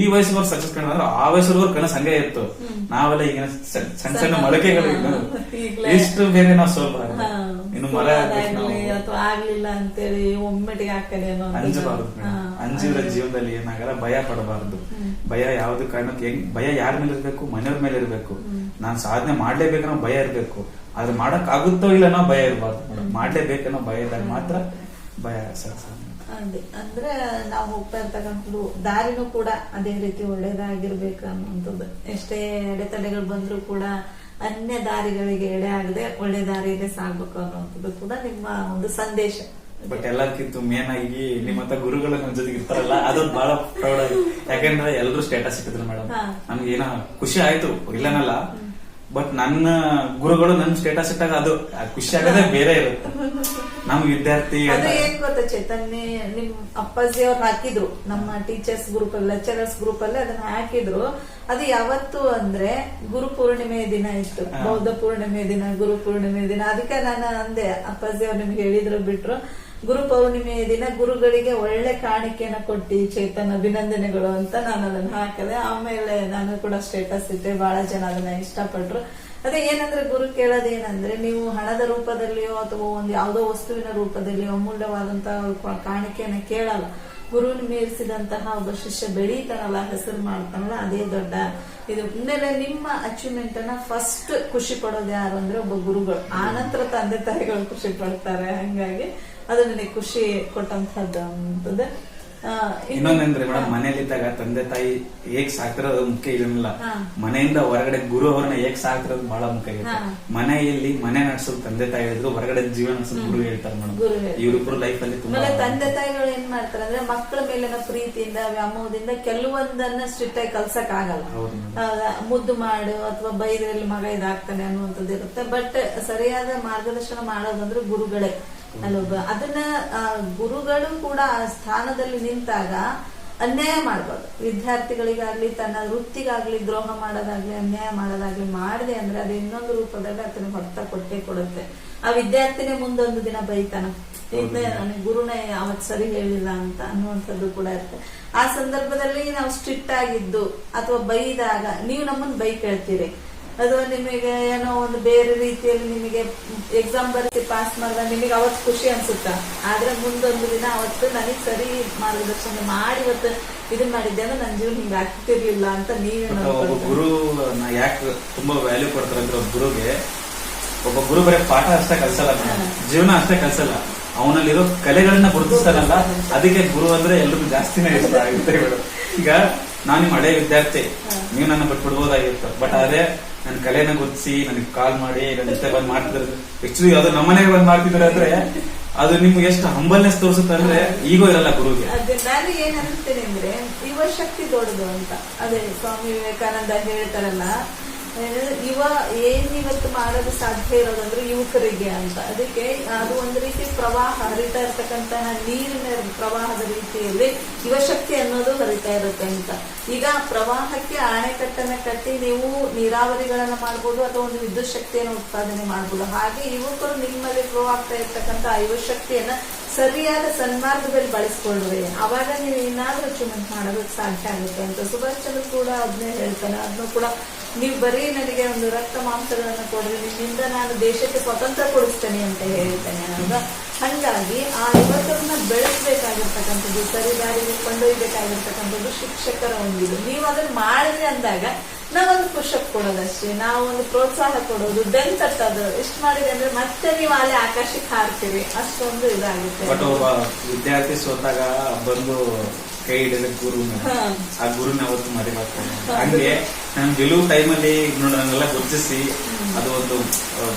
ಈ ವಯಸ್ಸಿಗೆ ಸಕ್ಸಸ್ ಕಂಡ್ರೆ ಆ ವಯಸ್ಸಿನವ್ರ ಕನಸು ಹಂಗೆ ಇತ್ತು. ನಾವೆಲ್ಲ ಈಗ ಸಣ್ಣ ಸಣ್ಣ ಮೊಳಕೆಗಳು ಎಷ್ಟು ಬೇರೆ ನಾವು ಸ್ವಲ್ಪ ಹಾ. ಇನ್ನು ಮರ ಆಗ್ಲಿಲ್ಲ ಅಂತೇಳಿ ಒಮ್ಮೆಟಿಗೆ ಹಾಕಲಿ ಅನ್ನೋ ಅಂಜಬಾರದು. ಅಂಜಿದ್ರೆ ಜೀವನದಲ್ಲಿ ಏನಾಗಲ್ಲ ಭಯ ಪಡಬಾರದು. ಭಯ ಯಾವ್ದು ಕಾರಣಕ್ಕೆ ಹೆಂಗ್ ಭಯ ಯಾರ ಮೇಲೆ ಇರ್ಬೇಕು ಮನೆಯವ್ರ ಮೇಲೆ ಇರ್ಬೇಕು. ನಾನ್ ಸಾಧನೆ ಮಾಡ್ಲೇಬೇಕನ್ನೋ ಭಯ ಇರ್ಬೇಕು. ಆದ್ರೆ ಮಾಡಕ್ ಆಗುತ್ತೋ ಇಲ್ಲ ಅನ್ನೋ ಭಯ ಇರಬಾರ್ದು ಮೇಡಮ್. ಮಾಡ್ಲೇಬೇಕನ್ನೋ ಭಯ ಇದ್ದಾಗ ಮಾತ್ರ ಭಯ ಸರ್ ಅದೇ ಅಂದ್ರೆ ನಾವು ಹೋಗ್ತಾ ಇರ್ತಕ್ಕಂಥದ್ದು ದಾರಿನೂ ಕೂಡ ಅದೇ ರೀತಿ ಒಳ್ಳೇದಾಗಿರ್ಬೇಕು ಅನ್ನುವಂಥದ್ದು. ಎಷ್ಟೇ ಅಡೆತಡೆಗಳು ಬಂದ್ರೂ ಕೂಡ ಅನ್ಯ ದಾರಿಗಳಿಗೆ ಎಡೆ ಆಗದೆ ಒಳ್ಳೆ ದಾರಿಗೆ ಸಾಗ್ಬೇಕು ಅನ್ನುವಂಥದ್ದು ಕೂಡ ನಿಮ್ಮ ಒಂದು ಸಂದೇಶ. ಬಟ್ ಎಲ್ಲಕ್ಕಿಂತ ಮೇನ್ ಆಗಿ ನಿಮ್ಮ ಗುರುಗಳು ನಮ್ಮ ಜೊತೆಗೆ ಇರ್ತಾರಲ್ಲ ಅದೊಂದು ಬಹಳ ಪ್ರೌಡ್ ಆಗಿ. ಯಾಕಂದ್ರೆ ಎಲ್ಲರೂ ಸ್ಟೇಟಸ್ ಇಟ್ಟಿದ್ರು ಮೇಡಮ್. ನಮ್ಗೆ ಏನೋ ಖುಷಿ ಆಯ್ತು ಇಲ್ಲನಲ್ಲ. ಬಟ್ ನನ್ನ ಗುರುಗಳು ನನ್ನ ಸ್ಟೇಟಸ್ ಇಟ್ಟಾಗ ಅದು ಖುಷಿ ಆಗೋದೇ ಬೇರೆ ಇರುತ್ತೆ. ನಮ್ಮ ವಿದ್ಯಾರ್ಥಿ ಅದು ಏನ್ ಗೊತ್ತಾ ಚೈತನ್ಯ ನಿಮ್ ಅಪ್ಪಾಜಿ ಅವ್ರು ಹಾಕಿದ್ರು ನಮ್ಮ ಟೀಚರ್ಸ್ ಗ್ರೂಪ್ ಅಲ್ಲಿ ಲೆಕ್ಚರರ್ಸ್ ಗ್ರೂಪ್ ಅಲ್ಲಿ ಅದನ್ನ ಹಾಕಿದ್ರು. ಅದು ಯಾವತ್ತು ಅಂದ್ರೆ ಗುರು ಪೂರ್ಣಿಮೆ ದಿನ ಇತ್ತು. ಬೌದ್ಧ ಪೂರ್ಣಿಮೆ ದಿನ ಗುರು ಪೂರ್ಣಿಮೆ ದಿನ. ಅದಕ್ಕೆ ನಾನು ಅಂದೆ ಅಪ್ಪಾಜಿ ಅವ್ರು ನಿಮ್ಗೆ ಹೇಳಿದ್ರು ಬಿಟ್ರು ಗುರು ಪೌರ್ಣಿಮೆಯ ದಿನ ಗುರುಗಳಿಗೆ ಒಳ್ಳೆ ಕಾಣಿಕೆಯನ್ನ ಕೊಟ್ಟಿ ಚೇತನ್ ಅಭಿನಂದನೆಗಳು ಅಂತ ನಾನು ಅದನ್ನ ಹಾಕಿದೆ ಆಮೇಲೆ ನಾನು ಕೂಡ ಸ್ಟೇಟಸ್ ಇಟ್ಟೆ ಬಹಳ ಜನ ಅದನ್ನ ಇಷ್ಟಪಟ್ರು. ಅದೇ ಏನಂದ್ರೆ ಗುರು ಕೇಳೋದೇನಂದ್ರೆ ನೀವು ಹಣದ ರೂಪದಲ್ಲಿಯೋ ಅಥವಾ ಒಂದು ಯಾವುದೋ ವಸ್ತುವಿನ ರೂಪದಲ್ಲಿಯೋ ಅಮೂಲ್ಯವಾದಂತಹ ಕಾಣಿಕೆಯನ್ನ ಕೇಳಲ್ಲ. ಗುರುವಿನ ಮೀರಿಸಿದಂತಹ ಒಬ್ಬ ಶಿಷ್ಯ ಬೆಳೀತಾನಲ್ಲ ಹೆಸರು ಮಾಡ್ತಾನಲ್ಲ ಅದೇ ದೊಡ್ಡ ಇದು. ಮೇಲೆ ನಿಮ್ಮ ಅಚೀವ್ಮೆಂಟ್ ಅನ್ನ ಫಸ್ಟ್ ಖುಷಿ ಪಡೋದು ಯಾರು ಅಂದ್ರೆ ಒಬ್ಬ ಗುರುಗಳು. ಆನಂತರ ತಂದೆ ತಾಯಿಗಳು ಖುಷಿ ಪಡ್ತಾರೆ ಹಂಗಾಗಿ ಅದು ನನಗೆ ಖುಷಿ ಆ, ಇನ್ನು- ಇನ್ನೊಂದಂದ್ರೆ ಮೇಡಮ್ ಮನೇಲಿದ್ದಾಗ ತಂದೆ ತಾಯಿ ಹೇಗ್ ಸಾಕ್ತಿರೋದು ಮುಖ್ಯ ಇರಲಿಲ್ಲ. ಮನೆಯಿಂದ ಹೊರಗಡೆ ಗುರು ಅವ್ರನ್ನ ಹೇಗ್ ಸಾಕ್ತಿರೋದು ಬಹಳ ಮುಖ್ಯ ಇರುತ್ತೆ. ಮನೆಯಲ್ಲಿ ಮನೆ ನಡೆಸೋದು ತಂದೆ ತಾಯಿ ಹೇಳಿದ್ರು ಹೊರಗಡೆ ಜೀವನ ನಡೆಸೋದು ಗುರು ಹೇಳ್ತಾರೆ ಮೇಡಮ್. ಇವ್ರಿಬ್ರು. ಲೈಫ್ ಅಲ್ಲಿ ತುಂಬಾ ತಂದೆ ತಾಯಿಗಳು ಏನ್ ಮಾಡ್ತಾರೆ ಅಂದ್ರೆ ಮಕ್ಕಳ ಮೇಲಿನ ಪ್ರೀತಿಯಿಂದ ವ್ಯಾಮೋಹದಿಂದ ಕೆಲವೊಂದನ್ನ ಸ್ಟ್ರಿಕ್ಟ್ ಆಗಿ ಕಲ್ಸಕ್ ಆಗಲ್ಲ ಮುದ್ದು ಮಾಡು ಅಥವಾ ಬೈದ್ರಲ್ಲಿ ಮಗ ಇದಾಗ್ತಾನೆ ಅನ್ನುವಂಥದ್ದು ಇರುತ್ತೆ. ಬಟ್ ಸರಿಯಾದ ಮಾರ್ಗದರ್ಶನ ಮಾಡೋದಂದ್ರೆ ಗುರುಗಳೇ. ಅಲ್ಲೊಬ್ಬ ಅದನ್ನ ಆ, ಗುರುಗಳು ಕೂಡ ಆ ಸ್ಥಾನದಲ್ಲಿ ನಿಂತಾಗ ಅನ್ಯಾಯ ಮಾಡಬಾರ್ದು ವಿದ್ಯಾರ್ಥಿಗಳಿಗಾಗ್ಲಿ ತನ್ನ ವೃತ್ತಿಗಾಗ್ಲಿ ದ್ರೋಹ ಮಾಡೋದಾಗ್ಲಿ ಅನ್ಯಾಯ ಮಾಡೋದಾಗ್ಲಿ ಮಾಡಿದೆ ಅಂದ್ರೆ ಅದು ಇನ್ನೊಂದು ರೂಪದಲ್ಲಿ ಆತನ ಹೊಡೆತ ಕೊಟ್ಟೆ ಕೊಡುತ್ತೆ. ಆ ವಿದ್ಯಾರ್ಥಿನೇ ಮುಂದೊಂದು ದಿನ ಬೈತಾನ ಹಿಂದೆ. ನನಗೆ ಗುರುನೇ ಅವತ್ ಸರಿ ಹೇಳಿಲ್ಲ ಅಂತ ಅನ್ನುವಂಥದ್ದು ಕೂಡ ಇರುತ್ತೆ. ಆ ಸಂದರ್ಭದಲ್ಲಿ ನಾವು ಸ್ಟ್ರಿಕ್ಟ್ ಆಗಿದ್ದು ಅಥವಾ ಬೈದಾಗ ನೀವು ನಮ್ಮನ್ನು ಬೈ ಕೇಳ್ತೀರಿ. ಅದು ನಿಮಗೆ ಏನೋ ಒಂದು ಬೇರೆ ರೀತಿಯಲ್ಲಿ ನಿಮಗೆ ಎಕ್ಸಾಮ್ ಬರೆಸಿ ಪಾಸ್ ಮಾಡಿದಾಗ ನಿಮಗೆ ಅವತ್ತು ಖುಷಿ ಅನ್ಸುತ್ತ? ಆದ್ರೆ ಮುಂದೊಂದು ದಿನ ಅವತ್ತು ನನಗೆ ಸರಿ ಮಾರ್ಗದರ್ಶನ ಮಾಡಿ ಇವತ್ತು ಇದನ್ನ ಮಾಡಿದ್ದೆ ಅಂದ್ರೆ ನನ್ನ ಜೀವನ ಹಿಂಗೆ ಆಗ್ತಿರ್ಲಿಲ್ಲ ಅಂತ ನೀವೇ ಒಬ್ಬ. ಗುರು ಯಾಕೆ ತುಂಬಾ ವ್ಯಾಲ್ಯೂ ಕೊಡ್ತಾರೆ ಅಂದ್ರೆ ಒಬ್ಬ ಗುರುಗೆ ಒಬ್ಬ ಗುರು ಬರೀ ಪಾಠ ಅಷ್ಟೇ ಕಲ್ಸಲ್ಲ. ಜೀವನ ಅಷ್ಟೇ ಕಲ್ಸಲ್ಲ. ಅವನಲ್ಲಿರೋ ಕಲೆಗಳನ್ನ ಗುರುತಿಸ್ತಾರಲ್ಲ ಅದಕ್ಕೆ ಗುರು ಅಂದ್ರೆ ಎಲ್ರಿಗೂ ಜಾಸ್ತಿನೇ ಇಷ್ಟ ಆಗುತ್ತೆ ಈಗ ನಾನು ನಿಮ್ಮ ಹಳೆ ವಿದ್ಯಾರ್ಥಿ. ನೀವು ನನ್ನ ಬಿಟ್ಬಿಡ್ಬೋದಾಗಿತ್ತು. ಬಟ್ ಅದೇ ನನ್ನ ಕಲೆನ ಗುರುತಿಸಿ, ನನಗೆ ಕಾಲ್ ಮಾಡಿ ನನ್ನ ಜೊತೆ ಬಂದ್ ಮಾಡ್ತಿದ್ರು ಆಕ್ಚುಲಿ ಅದು ನಮ್ಮನೆಗೆ ಬಂದ್ ಮಾಡ್ತಿದ್ದಾರೆ ಅಂದ್ರೆ, ಅದು ನಿಮ್ಗೆ ಎಷ್ಟು ಹಂಬಲ್ನೆಸ್ ತೋರಿಸುತ್ತೆ ಅಂದ್ರೆ, ಈಗೋ ಇರಲ್ಲ ಗುರುಗೆ ನಾನು ಏನ್ ಅನ್ಸ್ತೇನೆ ಅಂದ್ರೆ, ಯುವ ಶಕ್ತಿ ದೊಡ್ಡದು ಅಂತ. ಅದೇ, ಸ್ವಾಮಿ ವಿವೇಕಾನಂದ ಹೇಳ್ತಾರಲ್ಲ ಯುವ ಏನ್ ಇವತ್ತು ಮಾಡೋದು ಸಾಧ್ಯ ಇರೋದಂದ್ರೆ ಯುವಕರಿಗೆ ಅಂತ. ಅದಕ್ಕೆ ಅದು ಒಂದು ರೀತಿ ಪ್ರವಾಹ ಹರಿತಾ ಇರ್ತಕ್ಕಂತಹ ನೀರಿನ ಪ್ರವಾಹದ ರೀತಿಯಲ್ಲಿ ಯುವಶಕ್ತಿ ಅನ್ನೋದು ಹರಿತಾ ಇರುತ್ತೆ ಅಂತ. ಈಗ ಪ್ರವಾಹಕ್ಕೆ ಅಣೆಕಟ್ಟನ್ನ ಕಟ್ಟಿ ನೀವು ನೀರಾವರಿಗಳನ್ನ ಮಾಡ್ಬೋದು ಅಥವಾ ಒಂದು ವಿದ್ಯುತ್ ಶಕ್ತಿಯನ್ನು ಉತ್ಪಾದನೆ ಮಾಡ್ಬೋದು. ಹಾಗೆ ಯುವಕರು ನಿಮ್ಮಲ್ಲಿ ಫ್ಲೋ ಆಗ್ತಾ ಇರ್ತಕ್ಕಂಥ ಐವ ಶಕ್ತಿಯನ್ನ ಸರಿಯಾದ ಸನ್ಮಾರ್ಗದಲ್ಲಿ ಬಳಸ್ಕೊಳ್ರಿ ಅವಾಗ ನೀವು ಏನಾದ್ರೂ ಅಚೀವ್ಮೆಂಟ್ ಮಾಡೋದಕ್ಕೆ ಸಾಧ್ಯ ಆಗುತ್ತೆ ಅಂತ. ಸುಭಾಷ್ ಕೂಡ ಅದನ್ನೇ ಹೇಳ್ತಾನೆ. ಅದನ್ನು ಕೂಡ ನೀವು ಬರೀ ನನಗೆ ಒಂದು ರಕ್ತ ಮಾಂಸಗಳನ್ನ ಕೊಡ್ರಿ, ನಿಮ್ಮಿಂದ ನಾನು ದೇಶಕ್ಕೆ ಸ್ವತಂತ್ರ ಕೊಡಿಸ್ತೇನೆ ಅಂತ ಹೇಳ್ತೇನೆ. ಅಲ್ವಾ ಹಂಗಾಗಿ ಆ ಯುವಕರನ್ನ ಬೆಳೆಸಬೇಕಾಗಿರ್ತಕ್ಕಂಥದ್ದು ಸರಿದಾರಿಗೆ ಕೊಂಡೊಯ್ಯಬೇಕಾಗಿರ್ತಕ್ಕಂಥದ್ದು ಶಿಕ್ಷಕರ ಒಂದಿದು. ನೀವು ಅದನ್ನ ಮಾಡಿದ್ರಿ ಅಂದಾಗ ನಾವೊಂದು ಪುಷಪ್ ಕೊಡೋದಷ್ಟೇ ಒಂದು ಪ್ರೋತ್ಸಾಹ ಕೊಡೋದು ಬೆನ್ ತಟ್ಟೋದು ಇಷ್ಟು ಮಾಡಿದೆ ಅಂದ್ರೆ ಮತ್ತೆ ನೀವು ಅಲ್ಲಿ ಆಕಾಶಕ್ಕೆ ಹಾರ್ತೀವಿ ಅಷ್ಟೊಂದು ಇದಾಗುತ್ತೆ. ವಿದ್ಯಾರ್ಥಿ ಸೋತಾಗ ಬಂದು ಕೈ ಹಿಡಿದ ಗುರು ಮೇಡಮ್ ಆ ಗುರುನ ಅವತ್ತು ಮರಿಬೇಕು ಹಂಗೆ ನಾನು ಗೆಲುವು ಟೈಮಲ್ಲಿ ನೋಡಿ ನನ್ನೆಲ್ಲ ಗುರುತಿಸಿ ಅದು ಒಂದು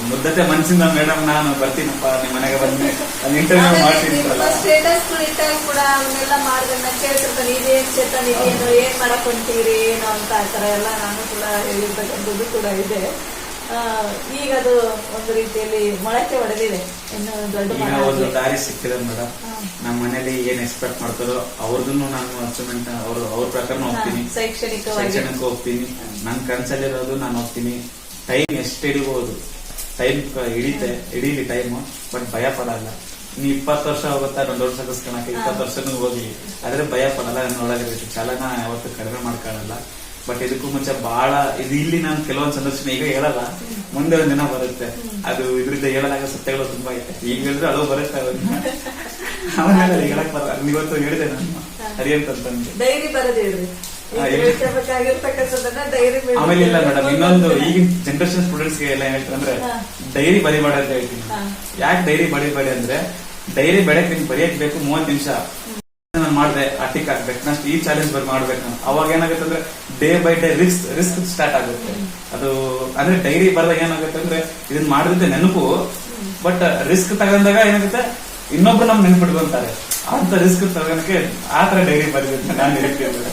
ಮುದ್ದತೆ ಮನಸ್ಸಿಂದ ಮೇಡಮ್ ನಾನು ಬರ್ತೀನಪ್ಪ ನಿಮ್ಮ ಮನೆಗೆ ಬಂದ್ರೆ ಅಲ್ಲಿ ಇಂಟರ್ವ್ಯೂ ಮಾಡ್ತೀನಿ ಸ್ಟೇಟಸ್ ಇಟ್ಟಾಗ ಕೂಡ ಅವನ್ನೆಲ್ಲ ಮಾಡಿದ್ರೆ ಕೇಳ್ತಿರ್ತಾನೆ ಇದೇನ್ ಚೇತನ್ ಇದೇನು ಏನ್ ಮಾಡಕ್ ಹೊಂಟೀರಿ ಏನು ಅಂತ ಆ ತರ ಎಲ್ಲ ನಾನು ಕೂಡ ಹೇಳಿರ್ತಕ್ಕಂಥದ್ದು ಕೂಡ ಇದೆ. ಈಗ ಅದು ಒಂದು ರೀತಿಯಲ್ಲಿ ಮೊಳಕೆ ಹೊಡೆದಿದೆ ಇನ್ನು ದೊಡ್ಡ ಈಗ ಒಂದು ದಾರಿ ಸಿಕ್ಕಿದೆ ಮೇಡಮ್. ನಮ್ಮ ಮನೇಲಿ ಏನ್ ಎಕ್ಸ್ಪೆಕ್ಟ್ ಮಾಡ್ತಾರೋ ಅವ್ರದನ್ನು ನಾನು ಅಚೀವ್ಮೆಂಟ್ ಅವ್ರ ಅವ್ರ ಪ್ರಕಾರ ಹೋಗ್ತೀನಿ. ಶೈಕ್ಷಣಿಕ ಹೋಗ್ತೀನಿ. ನನ್ ಕನ್ಸಲ್ಲಿರೋದು ನಾನು ಹೋಗ್ತೀನಿ. ಟೈಮ್ ಎಷ್ಟು ಹಿಡಿಬಹುದು ಟೈಮ್ ಹಿಡಿತೆ ಹಿಡೀಲಿ ಟೈಮ್ ಬಟ್ ಭಯ ಪಡಲ್ಲ. ನೀ ಇಪ್ಪತ್ತು ವರ್ಷ ಹೋಗುತ್ತಾ ನಾನು ದೊಡ್ಡ ಸಕಸ್ಕೊಳಕ್ಕೆ ಇಪ್ಪತ್ತು ವರ್ಷನೂ ಹೋಗಿ ಆದ್ರೆ ಭಯ ಪಡಲ್ಲ ನನ್ನ ಒಳಗೆ ಚಾಲನ ಯಾವತ್ತು ಕಡಿಮೆ ಮಾಡ್ಕೊಳ್ಳಲ್ಲ. ಬಟ್ ಇದಕ್ಕೂ ಮುಂಚೆ ಬಹಳ ಇದು ಇಲ್ಲಿ ನಾನು ಕೆಲವೊಂದು ಸಂದರ್ಶನ ಈಗ ಹೇಳಲ್ಲ. ಮುಂದೆ ಒಂದ್ ದಿನ ಬರುತ್ತೆ. ಅದು ಇದರಿಂದ ಹೇಳಲಾಗ ಸತ್ಯಗಳು ತುಂಬಾ ಐತೆ ಈಗ ಹೇಳಿದ್ರೆ ಅದು ಬರುತ್ತೆ ಅವನ್ನ ಹೇಳಕ್ ಬರಲ್ಲ. ಇವತ್ತು ಹೇಳಿದೆ ನಾನು. ಹರಿಯಂತಂತಂದು ಡೈರಿ ಆಮೇಲೆ ಇಲ್ಲ ಮೇಡಮ್ ಇನ್ನೊಂದು ಈಗಿನ ಜನರೇಷನ್ ಸ್ಟೂಡೆಂಟ್ಸ್ಗೆ ಎಲ್ಲ ಹೇಳ್ತಾರೆ. ಡೈರಿ ಬರಿಬೇಡ ಅಂತ ಹೇಳ್ತೀನಿ. ಯಾಕೆ ಡೈರಿ ಬರಿಬೇಡಿ ಅಂದ್ರೆ ಡೈರಿ ಬೆಳಕ್ ನಿಮ್ಗೆ ಬರೆಯಕ್ ಬೇಕು ಮೂವತ್ ನಿಮಿಷ. ನಾನು ಮಾಡಿದೆ ಅಟಿಕ್ ಹಾಕ್ಬೇಕು. ನಷ್ಟು ಈ ಚಾಲೆಂಜ್ ಬರ್ ಮಾಡ್ಬೇಕು ಅವಾಗ ಏನಾಗುತ್ತೆ ಅಂದ್ರೆ day by day risk risk start ಆಗುತ್ತೆ. ಅದು ಅಂದ್ರೆ ಡೈರಿ ಬರೆದಾಗ ಏನಾಗುತ್ತೆ ಅಂದ್ರೆ ಇದನ್ನ ಮಾಡಿದ್ರೆ ನೆನಪು ಬಟ್ ರಿಸ್ಕ್ ತಗೊಂಡಾಗ ಏನಾಗುತ್ತೆ? ಇನ್ನೊಬ್ರು ನಮ್ ನೆನ್ಪಿಟ್ಕೊಂತಾರೆ ಅಂತ ರಿಸ್ಕ್ ತಗೋಣಕ್ಕೆ ಆ ತರ ಡೈರಿ ಬರೆದಿದ್ದೆ ನಾನು ಹೇಳ್ತೀನಿ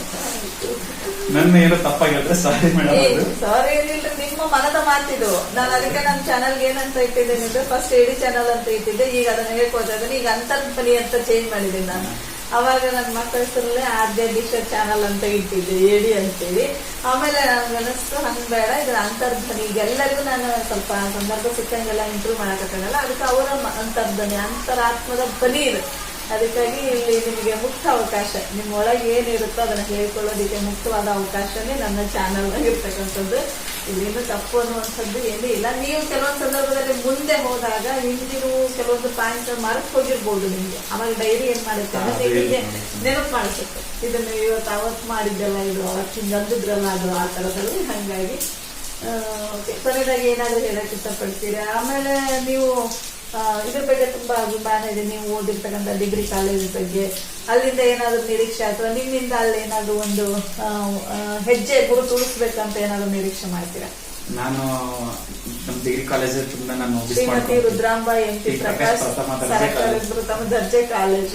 ನನ್ನ ಏನೋ ತಪ್ಪಾಗಿದ್ರೆ ಸಾರಿ ಮೇಡಮ್ ಅದು ಸಾರಿ ಏನಿಲ್ಲ ನಿಮ್ಮ ಮನದ ಮಾತಿದು ನಾನು ಅದಕ್ಕೆ ನನ್ನ ಚಾನಲ್ಗೆ ಏನಂತ ಇಟ್ಟಿದ್ದೇನೆ ಅಂದ್ರೆ ಫಸ್ಟ್ ಎಡಿ ಚಾನಲ್ ಅಂತ ಇಟ್ಟಿದ್ದೆ. ಈಗ ಅದನ್ನ ಹೇಳ್ಕೊತಾ ಈಗ ಅಂತರ್ಪನಿ ಅಂತ ಚೇಂಜ್ ಮಾಡಿದ್ದೀನಿ ನಾನು. ಅವಾಗ ನನ್ನ ಮಕ್ಕಳ ಹೆಸರಲ್ಲೇ ಆದ್ಯ ದಿಶ ಚಾನಲ್ ಅಂತ ಇಟ್ಟಿದ್ದೆ ಎಡಿ ಅಂತೇಳಿ. ಆಮೇಲೆ ನನ್ಗೆ ಅನಿಸ್ತು ಹಂಗೆ ಬೇಡ, ಇದ್ರ ಅಂತರ್ಧ್ವನಿ. ಈಗೆಲ್ಲರಿಗೂ ನಾನು ಸ್ವಲ್ಪ ಸಂದರ್ಭ ಸಿಕ್ಕಂಗೆಲ್ಲ ಇಂಪ್ರೂವ್ ಮಾಡಕ್ಕಾಗಲ್ಲ ಅದಕ್ಕೆ ಅವರ ಅಂತರ್ಧ್ವನಿ, ಅಂತರಾತ್ಮದ ಧ್ವನಿ ಇದೆ ಅದಕ್ಕಾಗಿ ಇಲ್ಲಿ ನಿಮಗೆ ಮುಕ್ತ ಅವಕಾಶ. ನಿಮ್ಮೊಳಗೆ ಏನಿರುತ್ತೋ ಅದನ್ನು ಹೇಳ್ಕೊಳ್ಳೋದಕ್ಕೆ ಮುಕ್ತವಾದ ಅವಕಾಶನೇ ನನ್ನ ಚಾನಲ್ ಇರ್ತಕ್ಕಂಥದ್ದು. ಇಲ್ಲೇನು ತಪ್ಪು ಅನ್ನುವಂಥದ್ದು ಏನೂ ಇಲ್ಲ. ನೀವು ಕೆಲವೊಂದು ಸಂದರ್ಭದಲ್ಲಿ ಮುಂದೆ ಹೋದಾಗ ಹಿಂದಿನ ಕೆಲವೊಂದು ಪಾಯಿಂಟ್ ಮರೆತು ಹೋಗಿರ್ಬೋದು ನಿಮಗೆ. ಆಮೇಲೆ ಡೈರಿ ಏನ್ ಮಾಡುತ್ತೆ? ನಿಮಗೆ ಮಾಡುತ್ತೆ. ನೆನಪು ಮಾಡಿಸುತ್ತೆ ಇದನ್ನು ಇವತ್ತು ಅವತ್ತು ಮಾಡಿದ್ದೆಲ್ಲ ಇದು ಅವತ್ತು ಅಂದಿದ್ರಲ್ಲ ಅದು ಆ ತರದಲ್ಲಿ ಹಂಗಾಗಿ. ಕೊನೆಯದಾಗಿ ಏನಾದ್ರೂ ಹೇಳಕ್ ಇಷ್ಟಪಡ್ತೀರಾ? ಆಮೇಲೆ ನೀವು ಇದ್ರ ಬಗ್ಗೆ ತುಂಬಾ ಅಭಿಮಾನ ಇದೆ. ನೀವು ಓದಿರ್ತಕ್ಕಂಥ ಡಿಗ್ರಿ ಕಾಲೇಜ್ ಬಗ್ಗೆ. ಅಲ್ಲಿಂದ ಏನಾದ್ರೂ ನಿರೀಕ್ಷೆ ಅಥವಾ ನಿಮ್ಮಿಂದ ಅಲ್ಲಿ ಏನಾದ್ರು ಒಂದು ಹೆಜ್ಜೆ ಗುರುತು ಉಳಿಸ್ಬೇಕಂತ ಏನಾದ್ರು ನಿರೀಕ್ಷೆ ಮಾಡ್ತೀರಾ? ನಾನು ನಮ್ಮ ಡಿಗ್ರಿ ಕಾಲೇಜ್ ತುಂಬಾ ನಾನು ಶ್ರೀಮತಿ. ರುದ್ರಾಂಬ ಎಂ ಪಿ ಪ್ರಕಾಶ್ ಪ್ರಥಮ ದರ್ಜೆ ಕಾಲೇಜ್.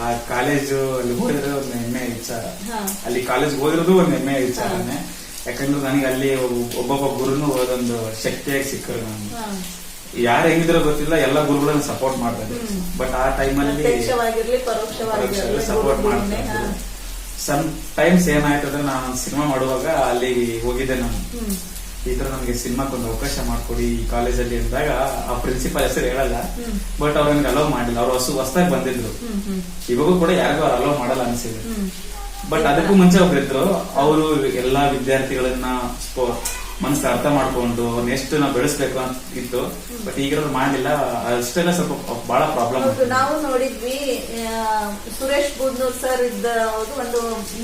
ಆ ಕಾಲೇಜು ಅಲ್ಲಿ ಹೋದ್ರೆ ಒಂದು ಹೆಮ್ಮೆ ವಿಚಾರ. ಅಲ್ಲಿ ಕಾಲೇಜ್ ಹೋಗಿರೋದು ಒಂದು ಹೆಮ್ಮೆ ವಿಚಾರನೇ. ಯಾಕಂದ್ರೆ ನನಗೆ ಅಲ್ಲಿ ಒಬ್ಬ- ಒಬ್ಬೊಬ್ಬ ಗುರುನು ಒಂದೊಂದು ಶಕ್ತಿಯಾಗಿ ಸಿಕ್ಕರು ನಾನು. ಯಾರು ಹೆಂಗಿದ್ರೆ ಗೊತ್ತಿಲ್ಲ ಎಲ್ಲ ಗುರುಗಳನ್ನ ಸಪೋರ್ಟ್ ಮಾಡ್ತಾರೆ. ಬಟ್ ಆ ಟೈಮಲ್ಲಿ ಸಪೋರ್ಟ್. ಮಾಡ್ತಾರೆ. ಸಮ್ ಟೈಮ್ಸ್ ಏನಾಯ್ತು ಅಂದ್ರೆ ನಾನು ಸಿನಿಮಾ ಮಾಡುವಾಗ ಅಲ್ಲಿ ಹೋಗಿದ್ದೆ ನಾನು. ಈ ತರ ನಮ್ಗೆ ಸಿನಿಮಾಕ್ಕೆ ಒಂದು ಅವಕಾಶ ಮಾಡ್ಕೊಡಿ ಈ ಕಾಲೇಜಲ್ಲಿ ಅಂದಾಗ ಆ ಪ್ರಿನ್ಸಿಪಾಲ್ ಹೆಸರು ಹೇಳಲ್ಲ. ಬಟ್ ಅವ್ರ ನನ್ಗೆ ಅಲೋ ಮಾಡಿಲ್ಲ. ಅವ್ರು ಹೊಸ ಹೊಸದಾಗಿ ಬಂದಿದ್ರು. ಇವಾಗೂ ಕೂಡ ಯಾರಿಗೂ ಅವ್ರು ಅಲೋ ಮಾಡಲ್ಲ ಅನ್ಸಿದೆ. ಬಟ್ ಅದಕ್ಕೂ ಮುಂಚೆ ಒಬ್ರು ಇದ್ರು ಅವರು ಎಲ್ಲಾ ವಿದ್ಯಾರ್ಥಿಗಳನ್ನ ಮನಸ್ಸು ಅರ್ಥ ಮಾಡ್ಕೊಂಡು ನೆಕ್ಸ್ಟ್ ಎಷ್ಟು ನಾವು ಬೆಳೆಸ್ಬೇಕು ಅಂತ ಇತ್ತು. ಬಟ್ ಈಗ ಮಾಡಲಿಲ್ಲ ಅಷ್ಟೆಲ್ಲ ಸ್ವಲ್ಪ ಬಹಳ ಪ್ರಾಬ್ಲಮ್ ನಾವು ನೋಡಿದ್ವಿ ಸುರೇಶ್ ಬೂದ್ನೂರ್ ಸರ್ ಇದ್ದ ಒಂದು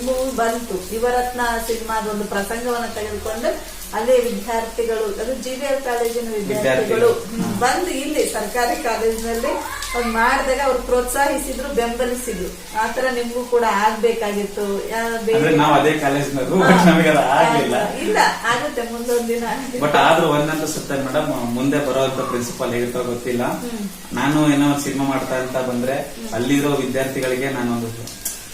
ಮೂವಿ ಬಂತು. ಯುವರತ್ನ ಸಿನಿಮಾದ ಒಂದು ಪ್ರಸಂಗವನ್ನ ತೆಗೆದುಕೊಂಡು ಅಲ್ಲೇ ವಿದ್ಯಾರ್ಥಿಗಳು ಅದು ಜಿ ವಿ ಎಲ್ ಕಾಲೇಜಿನ ವಿದ್ಯಾರ್ಥಿಗಳು. ಬಂದು ಇಲ್ಲಿ ಸರ್ಕಾರಿ ಕಾಲೇಜಿನಲ್ಲಿ ಅವ್ರು ಮಾಡಿದಾಗ ಅವ್ರು ಪ್ರೋತ್ಸಾಹಿಸಿದ್ರು ಬೆಂಬಲಿಸಿದ್ರು. ಆತರ ನಿಮ್ಗೂ ಕೂಡ ಆಗ್ಬೇಕಾಗಿತ್ತು. ಇಲ್ಲ ಆಗುತ್ತೆ ಮುಂದೊಂದಿನ ದಿನ. ಬಟ್ ಆದ್ರೂ ಒಂದಂತ ಸುತ್ತ ಮೇಡಮ್ ಮುಂದೆ ಬರೋಂತ ಪ್ರಿನ್ಸಿಪಾಲ್ ಹೇಗಿರ್ತಾರೋ ಗೊತ್ತಿಲ್ಲ. ನಾನು ಏನೋ ಒಂದು ಸಿನಿಮಾ ಮಾಡ್ತಾ ಅಂತ ಬಂದ್ರೆ ಅಲ್ಲಿರೋ ವಿದ್ಯಾರ್ಥಿಗಳಿಗೆ ನಾನೊಂದು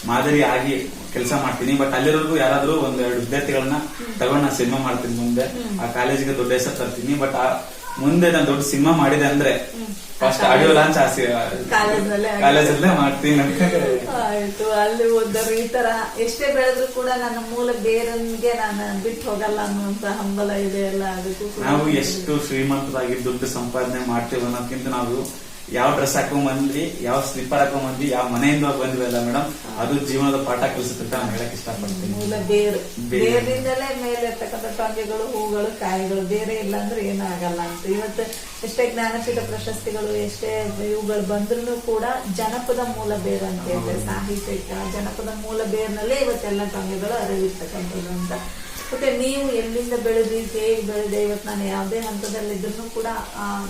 ಮಾದರಿ ಆಗಿ ಕೆಲಸ ಮಾಡ್ತೀನಿ. ಬಟ್ ಅಲ್ಲಿರೋರ್ಗು ಯಾರಾದ್ರೂ ಒಂದ್ ಎರಡು ವಿದ್ಯಾರ್ಥಿಗಳನ್ನ ತಗೊಂಡ್ ನಾನು ಸಿನಿಮಾ ಮಾಡ್ತೀನಿ ಮುಂದೆ. ಆ ಕಾಲೇಜಿಗೆ ದೊಡ್ಡ ಹೆಸರು ತರ್ತೀನಿ. ಬಟ್ ಆ ಮುಂದೆ ನಾನು ದೊಡ್ಡ ಸಿನಿಮಾ ಮಾಡಿದೆ ಅಂದ್ರೆ ಫಸ್ಟ್ ಆಡಿಯೋ ಲಾಂಚ್ ಆಸೆ ಕಾಲೇಜಲ್ಲೇ ಮಾಡ್ತೀನಿ ಆಯ್ತು ಅಲ್ಲಿ ಓದರು ಈ ತರ ಎಷ್ಟೇ ಬೆಳೆದ್ರು ಕೂಡ ನನ್ನ ಮೂಲ ಬೇರನ್ಗೆ ನಾನು ಬಿಟ್ಟು ಹೋಗಲ್ಲ ಅನ್ನುವಂತ ಹಂಬಲ ಇದೆ ಎಲ್ಲ ಅದಕ್ಕೂ ನಾವು ಎಷ್ಟು ಶ್ರೀಮಂತರಾಗಿ ದುಡ್ಡು ಸಂಪಾದನೆ ಮಾಡ್ತೀವಿ ಅನ್ನೋದಕ್ಕಿಂತ ನಾವು ಯಾವ ಡ್ರೆಸ್ ಹಾಕೊಂಡ್ ಬಂದ್ವಿ ಯಾವ ಸ್ಲಿಪ್ಪರ್ ಹಾಕೊಂಡ್ ಬಂದ್ವಿ ಯಾವ ಮನೆಯಿಂದ ಬಂದ್ವಿ ಅಲ್ಲ ಮೇಡಮ್ ಅದು ಜೀವನದ ಪಾಠ ಕಲಿಸುತ್ತೆ ಅಂತ ನಾನು ಹೇಳಕ್ ಇಷ್ಟಪಡ್ತೀನಿ. ಮೂಲ ಬೇರು. ಬೇರು. ಬೇರಿಂದಲೇ ಮೇಲೆ ಇರ್ತಕ್ಕಂಥ ಟೊಂಗೆಗಳು ಹೂಗಳು ಕಾಯಿಗಳು ಬೇರೆ ಇಲ್ಲ ಅಂದ್ರೆ ಏನೂ ಆಗಲ್ಲ ಅಂತ. ಇವತ್ತು ಎಷ್ಟೇ ಜ್ಞಾನಪೀಠ ಪ್ರಶಸ್ತಿಗಳು ಎಷ್ಟೇ ಇವುಗಳು ಬಂದ್ರೂ ಕೂಡ ಜನಪದ ಮೂಲ ಬೇರು ಅಂತ ಹೇಳ್ತಾರೆ. ಸಾಹಿತ್ಯಿಕ ಜನಪದ ಮೂಲ ಬೇರ್ನಲ್ಲೇ ಇವತ್ತೆಲ್ಲ ಟೊಂಗೆಗಳು ಅರಿವಿರ್ತಕ್ಕಂಥದ್ದು ಅಂತ ಮತ್ತೆ ನೀವು ಎಲ್ಲಿಂದ ಬೆಳೆದಿ, ಹೇಗೆ ಬೆಳೆದೆ ಇವತ್ತು ನಾನು ಯಾವುದೇ ಹಂತದಲ್ಲಿದ್ರೂ ಕೂಡ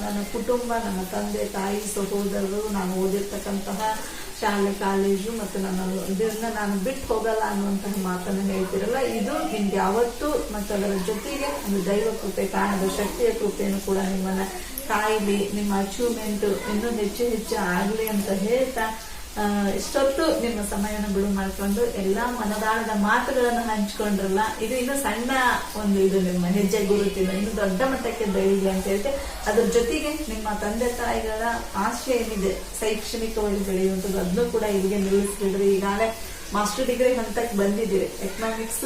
ನನ್ನ ಕುಟುಂಬ, ನನ್ನ ತಂದೆ, ತಾಯಿ, ಸಹೋದರರು, ನಾನು ಓದಿರ್ತಕ್ಕಂತಹ ಶಾಲೆ, ಕಾಲೇಜು ಮತ್ತು ನನ್ನ ಇದನ್ನ ನಾನು ಬಿಟ್ಟು ಹೋಗಲ್ಲ ಅನ್ನುವಂತಹ ಮಾತನ್ನು ಹೇಳ್ತಿರಲ್ಲ, ಇದು ನಿಮ್ಗೆ ಯಾವತ್ತು ಮತ್ತು ಅದರ ಜೊತೆಗೆ ಒಂದು ದೈವ ಕೃಪೆ ಕಾಣದ ಶಕ್ತಿಯ ಕೃಪೆಯನ್ನು ಕೂಡ ನಿಮ್ಮನ್ನ ಕಾಯಿಲಿ, ನಿಮ್ಮ ಅಚೀವ್ಮೆಂಟ್ ಇನ್ನೂ ಹೆಚ್ಚು ಹೆಚ್ಚು ಆಗಲಿ ಅಂತ ಹೇಳ್ತಾ ಇಷ್ಟೊತ್ತು ನಿಮ್ಮ ಸಮಯನ ಬಿಡು ಮಾಡ್ಕೊಂಡು ಎಲ್ಲಾ ಮನದಾಳದ ಮಾತುಗಳನ್ನು ಹಂಚ್ಕೊಂಡ್ರಲ್ಲ, ಇದು ಇನ್ನು ಸಣ್ಣ ಒಂದು ಇದು ನಿಮ್ಮ ಹೆಜ್ಜೆ ಗುರುತಿಲ್ಲ ಇನ್ನು ದೊಡ್ಡ ಮಟ್ಟಕ್ಕೆ ಬೆಳೀಲಿ ಅಂತ ಹೇಳ್ತೆ. ಅದ್ರ ಜೊತೆಗೆ ನಿಮ್ಮ ತಂದೆ ತಾಯಿಗಳ ಆಶೆ ಏನಿದೆ ಶೈಕ್ಷಣಿಕವಾಗಿ ಬೆಳೆಯುವಂಥದ್ದು, ಅದನ್ನು ಕೂಡ ಇಲ್ಲಿಗೆ ನಿಲ್ಲಿಸ್ಬಿಡ್ರಿ. ಈಗಾಗಲೇ ಮಾಸ್ಟರ್ ಡಿಗ್ರಿ ಹಂತಕ್ಕೆ ಬಂದಿದ್ದೀರಿ. ಎಕನಾಮಿಕ್ಸ್.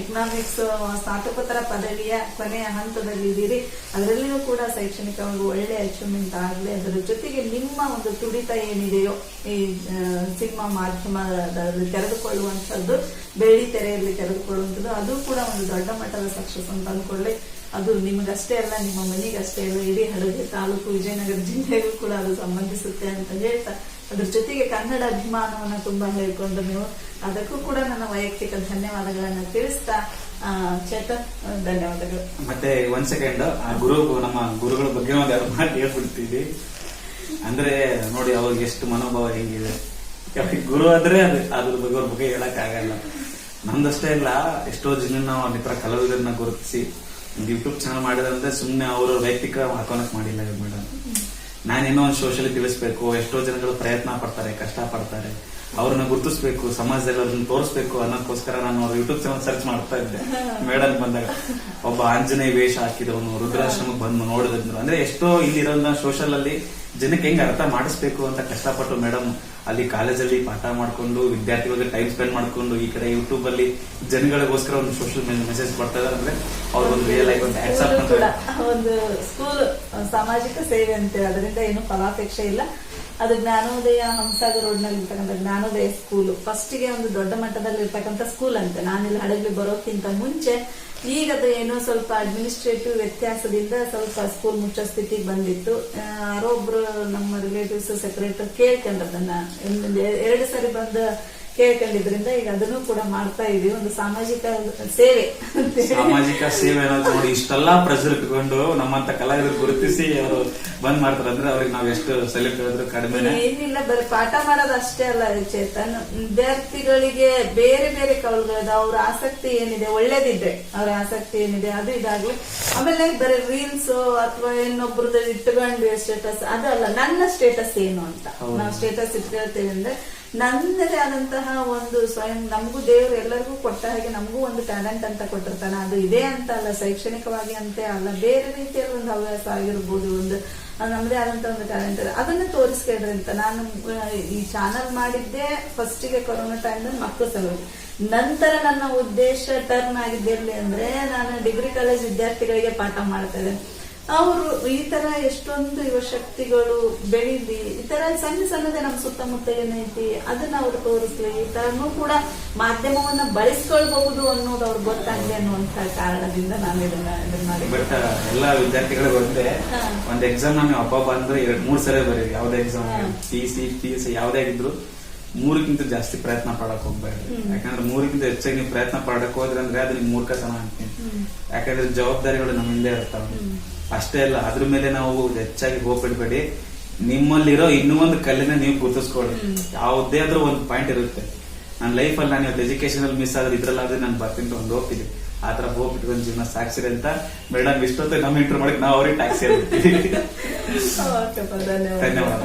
ಎಕನಾಮಿಕ್ಸ್ ಸ್ನಾತಕೋತ್ತರ ಪದವಿಯ ಕೊನೆಯ ಹಂತದಲ್ಲಿ ಇದ್ದೀರಿ. ಅದರಲ್ಲಿಯೂ ಕೂಡ ಶೈಕ್ಷಣಿಕವಾಗಿ ಒಳ್ಳೆ ಅಚೀವ್ಮೆಂಟ್ ಆಗಲಿ ಅದರ ಜೊತೆಗೆ ನಿಮ್ಮ ಒಂದು ತುಡಿತ ಏನಿದೆಯೋ ಈ ಸಿನಿಮಾ ಮಾಧ್ಯಮದಲ್ಲಿ ತೆರೆದುಕೊಳ್ಳುವಂತದ್ದು ಬೆಳ್ಳಿ ತೆರೆಯಲ್ಲಿ ತೆರೆದುಕೊಳ್ಳುವಂಥದ್ದು ಅದು ಕೂಡ ಒಂದು ದೊಡ್ಡ ಮಟ್ಟದ ಸಕ್ಸಸ್ ಅಂತ ಅಂದ್ಕೊಳ್ಳಿ. ಅದು ನಿಮಗಷ್ಟೇ ಅಲ್ಲ, ನಿಮ್ಮ ಮನೆಗಷ್ಟೇ ಅಲ್ಲ, ಇಡೀ ಹಡಗೆ ತಾಲೂಕು, ವಿಜಯನಗರ ಜಿಲ್ಲೆಗೂ ಕೂಡ ಅದು ಸಂಬಂಧಿಸುತ್ತೆ ಅಂತ ಹೇಳ್ತಾ, ಅದ್ರ ಜೊತೆಗೆ ಕನ್ನಡ ಅಭಿಮಾನವನ್ನ ತುಂಬಾ ಹೇಳ್ಕೊಂಡು ನೀವು, ಅದಕ್ಕೂ ಕೂಡ ನನ್ನ ವೈಯಕ್ತಿಕ ಧನ್ಯವಾದಗಳನ್ನ ತಿಳಿಸ್ತಾ ಚೇತನ್ ಧನ್ಯವಾದಗಳು. ಮತ್ತೆ ಒಂದ್ ಸೆಕೆಂಡ್ ಆ ಗುರು ನಮ್ಮ ಗುರುಗಳ ಬಗ್ಗೆ ಒಂದು ಎರಡು ಮಾತು ಹೇಳ್ಬಿಡ್ತೀವಿ. ಅಂದ್ರೆ ನೋಡಿ ಅವ್ರಿಗೆ ಎಷ್ಟು ಮನೋಭಾವ ಹೆಂಗಿದೆ. ಗುರು ಆದ್ರೆ ಅದು, ಅದ್ರ ಬಗ್ಗೆ ಅವ್ರ ಬಗ್ಗೆ ಹೇಳಕ್ ಆಗಲ್ಲ ನಮ್ದಷ್ಟೇ ಇಲ್ಲ ಎಷ್ಟೋ ಜನ ನಾವು ನಿತ್ರ ಕಲಾವಿದರನ್ನ ಗುರುತಿಸಿ ಯೂಟ್ಯೂಬ್ ಚಾನಲ್ ಮಾಡಿದ್ರೆ ಸುಮ್ಮನೆ ಅವರು ವೈಯಕ್ತಿಕ ಹಾಕೋನಕ್ ಮಾಡಿಲ್ಲ ಮೇಡಮ್. ನಾನೇನೋ ಒಂದು ಸೋಷಲಿ ತಿಳಿಸ್ಬೇಕು, ಎಷ್ಟೋ ಜನಗಳು ಪ್ರಯತ್ನ ಪಡ್ತಾರೆ, ಕಷ್ಟ ಪಡ್ತಾರೆ. ಅವ್ರನ್ನ ಗುರುತಿಸ್ಬೇಕು, ಸಮಾಜದಲ್ಲಿ ಅವ್ರನ್ನ ತೋರಿಸ್ಬೇಕು ಅನ್ನೋಕ್ಕೋಸ್ಕರ ನಾನು ಅವ್ರ ಯೂಟ್ಯೂಬ್ ಚಾನಲ್ ಸರ್ಚ್ ಮಾಡ್ತಾ ಇದ್ದೆ. ಮೇಡಮ್ ಬಂದಾಗ ಒಬ್ಬ ಆಂಜನೇಯ ವೇಷ ಹಾಕಿದವನು, ರುದ್ರಾಶ್ರಮಕ್ಕೆ ಬಂದು ನೋಡಿದ್ರು ಅಂದ್ರೆ ಎಷ್ಟೋ ಇಲ್ಲಿರೋ ಸೋಷಲ್ ಅಲ್ಲಿ ಜನಕ್ಕೆ ಹೆಂಗ್ ಅರ್ಥ ಮಾಡಿಸ್ಬೇಕು ಅಂತ ಕಷ್ಟಪಟ್ಟು ಮೇಡಮ್ ಅಲ್ಲಿ ಕಾಲೇಜಲ್ಲಿ ಪಾಠ ಮಾಡ್ಕೊಂಡು ವಿದ್ಯಾರ್ಥಿಗಳಿಗೆ ಟೈಮ್ ಸ್ಪೆಂಡ್ ಮಾಡ್ಕೊಂಡು ಈ ಕಡೆ ಯೂಟ್ಯೂಬ್ ಅಲ್ಲಿ ಜನಗಳಿಗೋಸ್ಕರ ಒಂದು ಸೋಷಿಯಲ್ ಮೆಸೇಜ್ ಕೊಡ್ತಾ ಇದಾರೆ ಅಂದ್ರೆ ಅವ್ರೊಂದು ರಿಯಲ್ ಆಗಿ ಒಂದು ಆಕ್ಸೆಪ್ಟ್ ಒಂದು ಸ್ಕೂಲ್ ಸಾಮಾಜಿಕ ಸೇವೆ ಅಂತೆ ಅದರಿಂದ ಏನು ಫಲಾಪೇಕ್ಷೆ ಇಲ್ಲ. ಅದು ಜ್ಞಾನೋದಯ ಹಂಸಾಗ ರೋಡ್ನಲ್ಲಿ ಇರ್ತಕ್ಕಂಥ ಜ್ಞಾನೋದಯ ಸ್ಕೂಲ್ ಫಸ್ಟ್ಗೆ ಒಂದು ದೊಡ್ಡ ಮಟ್ಟದಲ್ಲಿ ಇರ್ತಕ್ಕಂಥ ಸ್ಕೂಲ್ ಅಂತೆ. ನಾನಿಲ್ಲಿ ಹಡಗಲಿ ಬರೋಕ್ಕಿಂತ ಮುಂಚೆ ಈಗ ಅದು ಏನೋ ಸ್ವಲ್ಪ ಅಡ್ಮಿನಿಸ್ಟ್ರೇಟಿವ್ ವ್ಯತ್ಯಾಸದಿಂದ ಸ್ವಲ್ಪ ಸ್ಕೂಲ್ ಮುಚ್ಚೋ ಸ್ಥಿತಿಗೆ ಬಂದಿತ್ತು ಯಾರೊಬ್ರು ನಮ್ಮ ರಿಲೇಟಿವ್ಸ್ ಸೆಕ್ರೆಟರಿ ಕೇಳ್ಕೊಂಡ್ರದನ್ನ ಒಂದು ಎರಡು ಸಾರಿ ಬಂದು ಕೇಳ್ಕೊಂಡಿದ್ರಿಂದ ಈಗ ಅದನ್ನು ಕೂಡ ಮಾಡ್ತಾ ಇದೀವಿ. ಒಂದು ಸಾಮಾಜಿಕ ಸೇವೆ. ಸಾಮಾಜಿಕ ಸೇವೆ ಅನ್ನೋದು ನೋಡಿ ಇಷ್ಟೆಲ್ಲಾ ಪ್ರೆಷರ್ ಇಟ್ಕೊಂಡು ನಮ್ಮಂತ ಕಲಾವಿದರು ಗುರುತಿಸಿ ಅವರು ಬಂದ್ ಮಾಡ್ತಾರೆ ಅಂದ್ರೆ ಅವ್ರಿಗೆ ನಾವ್ ಎಷ್ಟು ಸೆಲೆಕ್ಟ್ ಹೇಳಿದ್ರು ಕಡಿಮೆ ಏನಿಲ್ಲ ಬರೀ ಪಾಠ ಮಾಡೋದು ಅಷ್ಟೇ ಅಲ್ಲ ಚೇತನ್. ವಿದ್ಯಾರ್ಥಿಗಳಿಗೆ ಬೇರೆ ಬೇರೆ ಕವಲುಗಳಿದೆ ಅವ್ರ ಆಸಕ್ತಿ ಏನಿದೆ? ಒಳ್ಳೇದಿದ್ರೆ ಅವ್ರ ಆಸಕ್ತಿ ಏನಿದೆ? ಅದು ಇದಾಗ್ಲಿ. ಆಮೇಲೆ ಬರೀ ರೀಲ್ಸ್ ಅಥವಾ ಇನ್ನೊಬ್ರದ್ದು ಇಟ್ಕೊಂಡು ಸ್ಟೇಟಸ್ ಅದಲ್ಲ ನನ್ನ ಸ್ಟೇಟಸ್ ಏನು ಅಂತ. ನಾವು ಸ್ಟೇಟಸ್ ಇಟ್ಕೊಳ್ತೇವೆ ಅಂದ್ರೆ ನನ್ನದೇ ಆದಂತಹ ಒಂದು ಸ್ವಯಂ ನಮಗೂ ದೇವರು ಎಲ್ಲರಿಗೂ ಕೊಟ್ಟ ಹಾಗೆ ನಮಗೂ ಒಂದು ಟ್ಯಾಲೆಂಟ್ ಅಂತ ಕೊಟ್ಟಿರ್ತಾನೆ. ಅದು ಇದೇ ಅಂತ ಅಲ್ಲ, ಶೈಕ್ಷಣಿಕವಾಗಿ ಅಂತೆ ಅಲ್ಲ, ಬೇರೆ ರೀತಿಯಲ್ಲಿ ಒಂದು ಹವ್ಯಾಸ ಆಗಿರ್ಬೋದು, ಒಂದು ನಮ್ಮದೇ ಆದಂತ ಒಂದು ಟ್ಯಾಲೆಂಟ್ ಅದನ್ನ ತೋರಿಸ್ಕೊಳ್ರಿ ಅಂತ. ನಾನು ಈ ಚಾನಲ್ ಮಾಡಿದ್ದೆ ಫಸ್ಟಿಗೆ ಕೊರೋನಾ ಟೈಮ್ನಲ್ಲಿ ಮಕ್ಕಳು ಸಲುವಾಗಿ. ನಂತರ ನನ್ನ ಉದ್ದೇಶ ಟರ್ನ್ ಆಗಿದ್ದಿರಲಿ ಅಂದ್ರೆ ನಾನು ಡಿಗ್ರಿ ಕಾಲೇಜ್ ವಿದ್ಯಾರ್ಥಿಗಳಿಗೆ ಪಾಠ ಮಾಡ್ತಾ ಇದ್ದೇನೆ. ಅವರು ಈ ತರ ಎಷ್ಟೊಂದು ಯುವ ಶಕ್ತಿಗಳು ಬೆಳೀಲಿ ಈ ತರ ಸಣ್ಣ ಸಣ್ಣದೇ ನಮ್ಮ ಸುತ್ತಮುತ್ತ ಏನೈತಿ ಅದನ್ನ ಅವ್ರು ತೋರಿಸ್ಲಿ ಈ ತರನು ಕೂಡ ಮಾಧ್ಯಮವನ್ನ ಬಳಸ್ಕೊಳ್ಬಹುದು ಅನ್ನೋದು ಅವ್ರಿಗೆ ಗೊತ್ತಾಗ್ಲಿ ಅನ್ನುವಂತ ಕಾರಣದಿಂದ ನಾನು ಇದನ್ನ ಇದನ್ನ ಮಾಡಿ ಬಟ್ ಎಲ್ಲಾ ವಿದ್ಯಾರ್ಥಿಗಳು ಒಂದೇ. ಒಂದ್ ಎಕ್ಸಾಮ್ ನಾನು ಹಬ್ಬ ಬಂದ್ರೆ ಎರಡ್ ಮೂರ್ ಸರಿ ಬರೀರಿ ಯಾವ್ದೇ exam. P C P S ಯಾವ್ದೇ ಇದ್ರು ಮೂರಕ್ಕಿಂತ ಜಾಸ್ತಿ ಪ್ರಯತ್ನ ಪಡಕ್ ಹೋಗ್ಬೇಡ್ರಿ. ಯಾಕಂದ್ರೆ ಮೂರಕ್ಕಿಂತ ಹೆಚ್ಚಾಗಿ ನೀವು ಪ್ರಯತ್ನ ಪಡಕ್ ಹೋದ್ರೆ ಅಂದ್ರೆ ಅದು ನಿಮ್ ಮೂರ್ಖತನ ಅಂತೀನಿ ಯಾಕಂದ್ರೆ ಜವಾಬ್ದಾರಿಗಳು ನಮ್ಮ ಹಿಂದೆ ಇರ್ತಾವ. ಅಷ್ಟೇ ಅಲ್ಲ ಅದ್ರ ಮೇಲೆ ನಾವು ಹೆಚ್ಚಾಗಿ ಹೋಗ್ಬಿಡ್ಬೇಡಿ ನಿಮ್ಮಲ್ಲಿರೋ ಇನ್ನೂ ಒಂದು ಕಲ್ಲಿನ ನೀವು ಗುರುತಿಸ್ಕೊಳ್ಳಿ. ಯಾವುದೇ ಆದ್ರೂ ಒಂದು ಪಾಯಿಂಟ್ ಇರುತ್ತೆ. ನನ್ನ ಲೈಫಲ್ಲಿ ನಾನು ಇವತ್ತು ಎಜುಕೇಶನ್ ಅಲ್ಲಿ ಮಿಸ್ ಆದ್ರೆ ಇದ್ರಲ್ಲಾದ್ರೆ ನಾನು ಬರ್ತೀನಿ ಒಂದು ಹೋಗ್ತೀನಿ. ಆ ತರ ಹೋಗ್ಬಿಟ್ಟು ಒಂದು ಜೀವನ ಸಾಕ್ಸಿರಿ ಅಂತ ಮೇಡಮ್ ಇಷ್ಟೊತ್ತು ನಮ್ಮ ಇಂಟರ್ ಮಾಡಕ್ ನಾವು ಅವ್ರಿಗೆ ಟ್ಯಾಕ್ಸಿ ಧನ್ಯವಾದ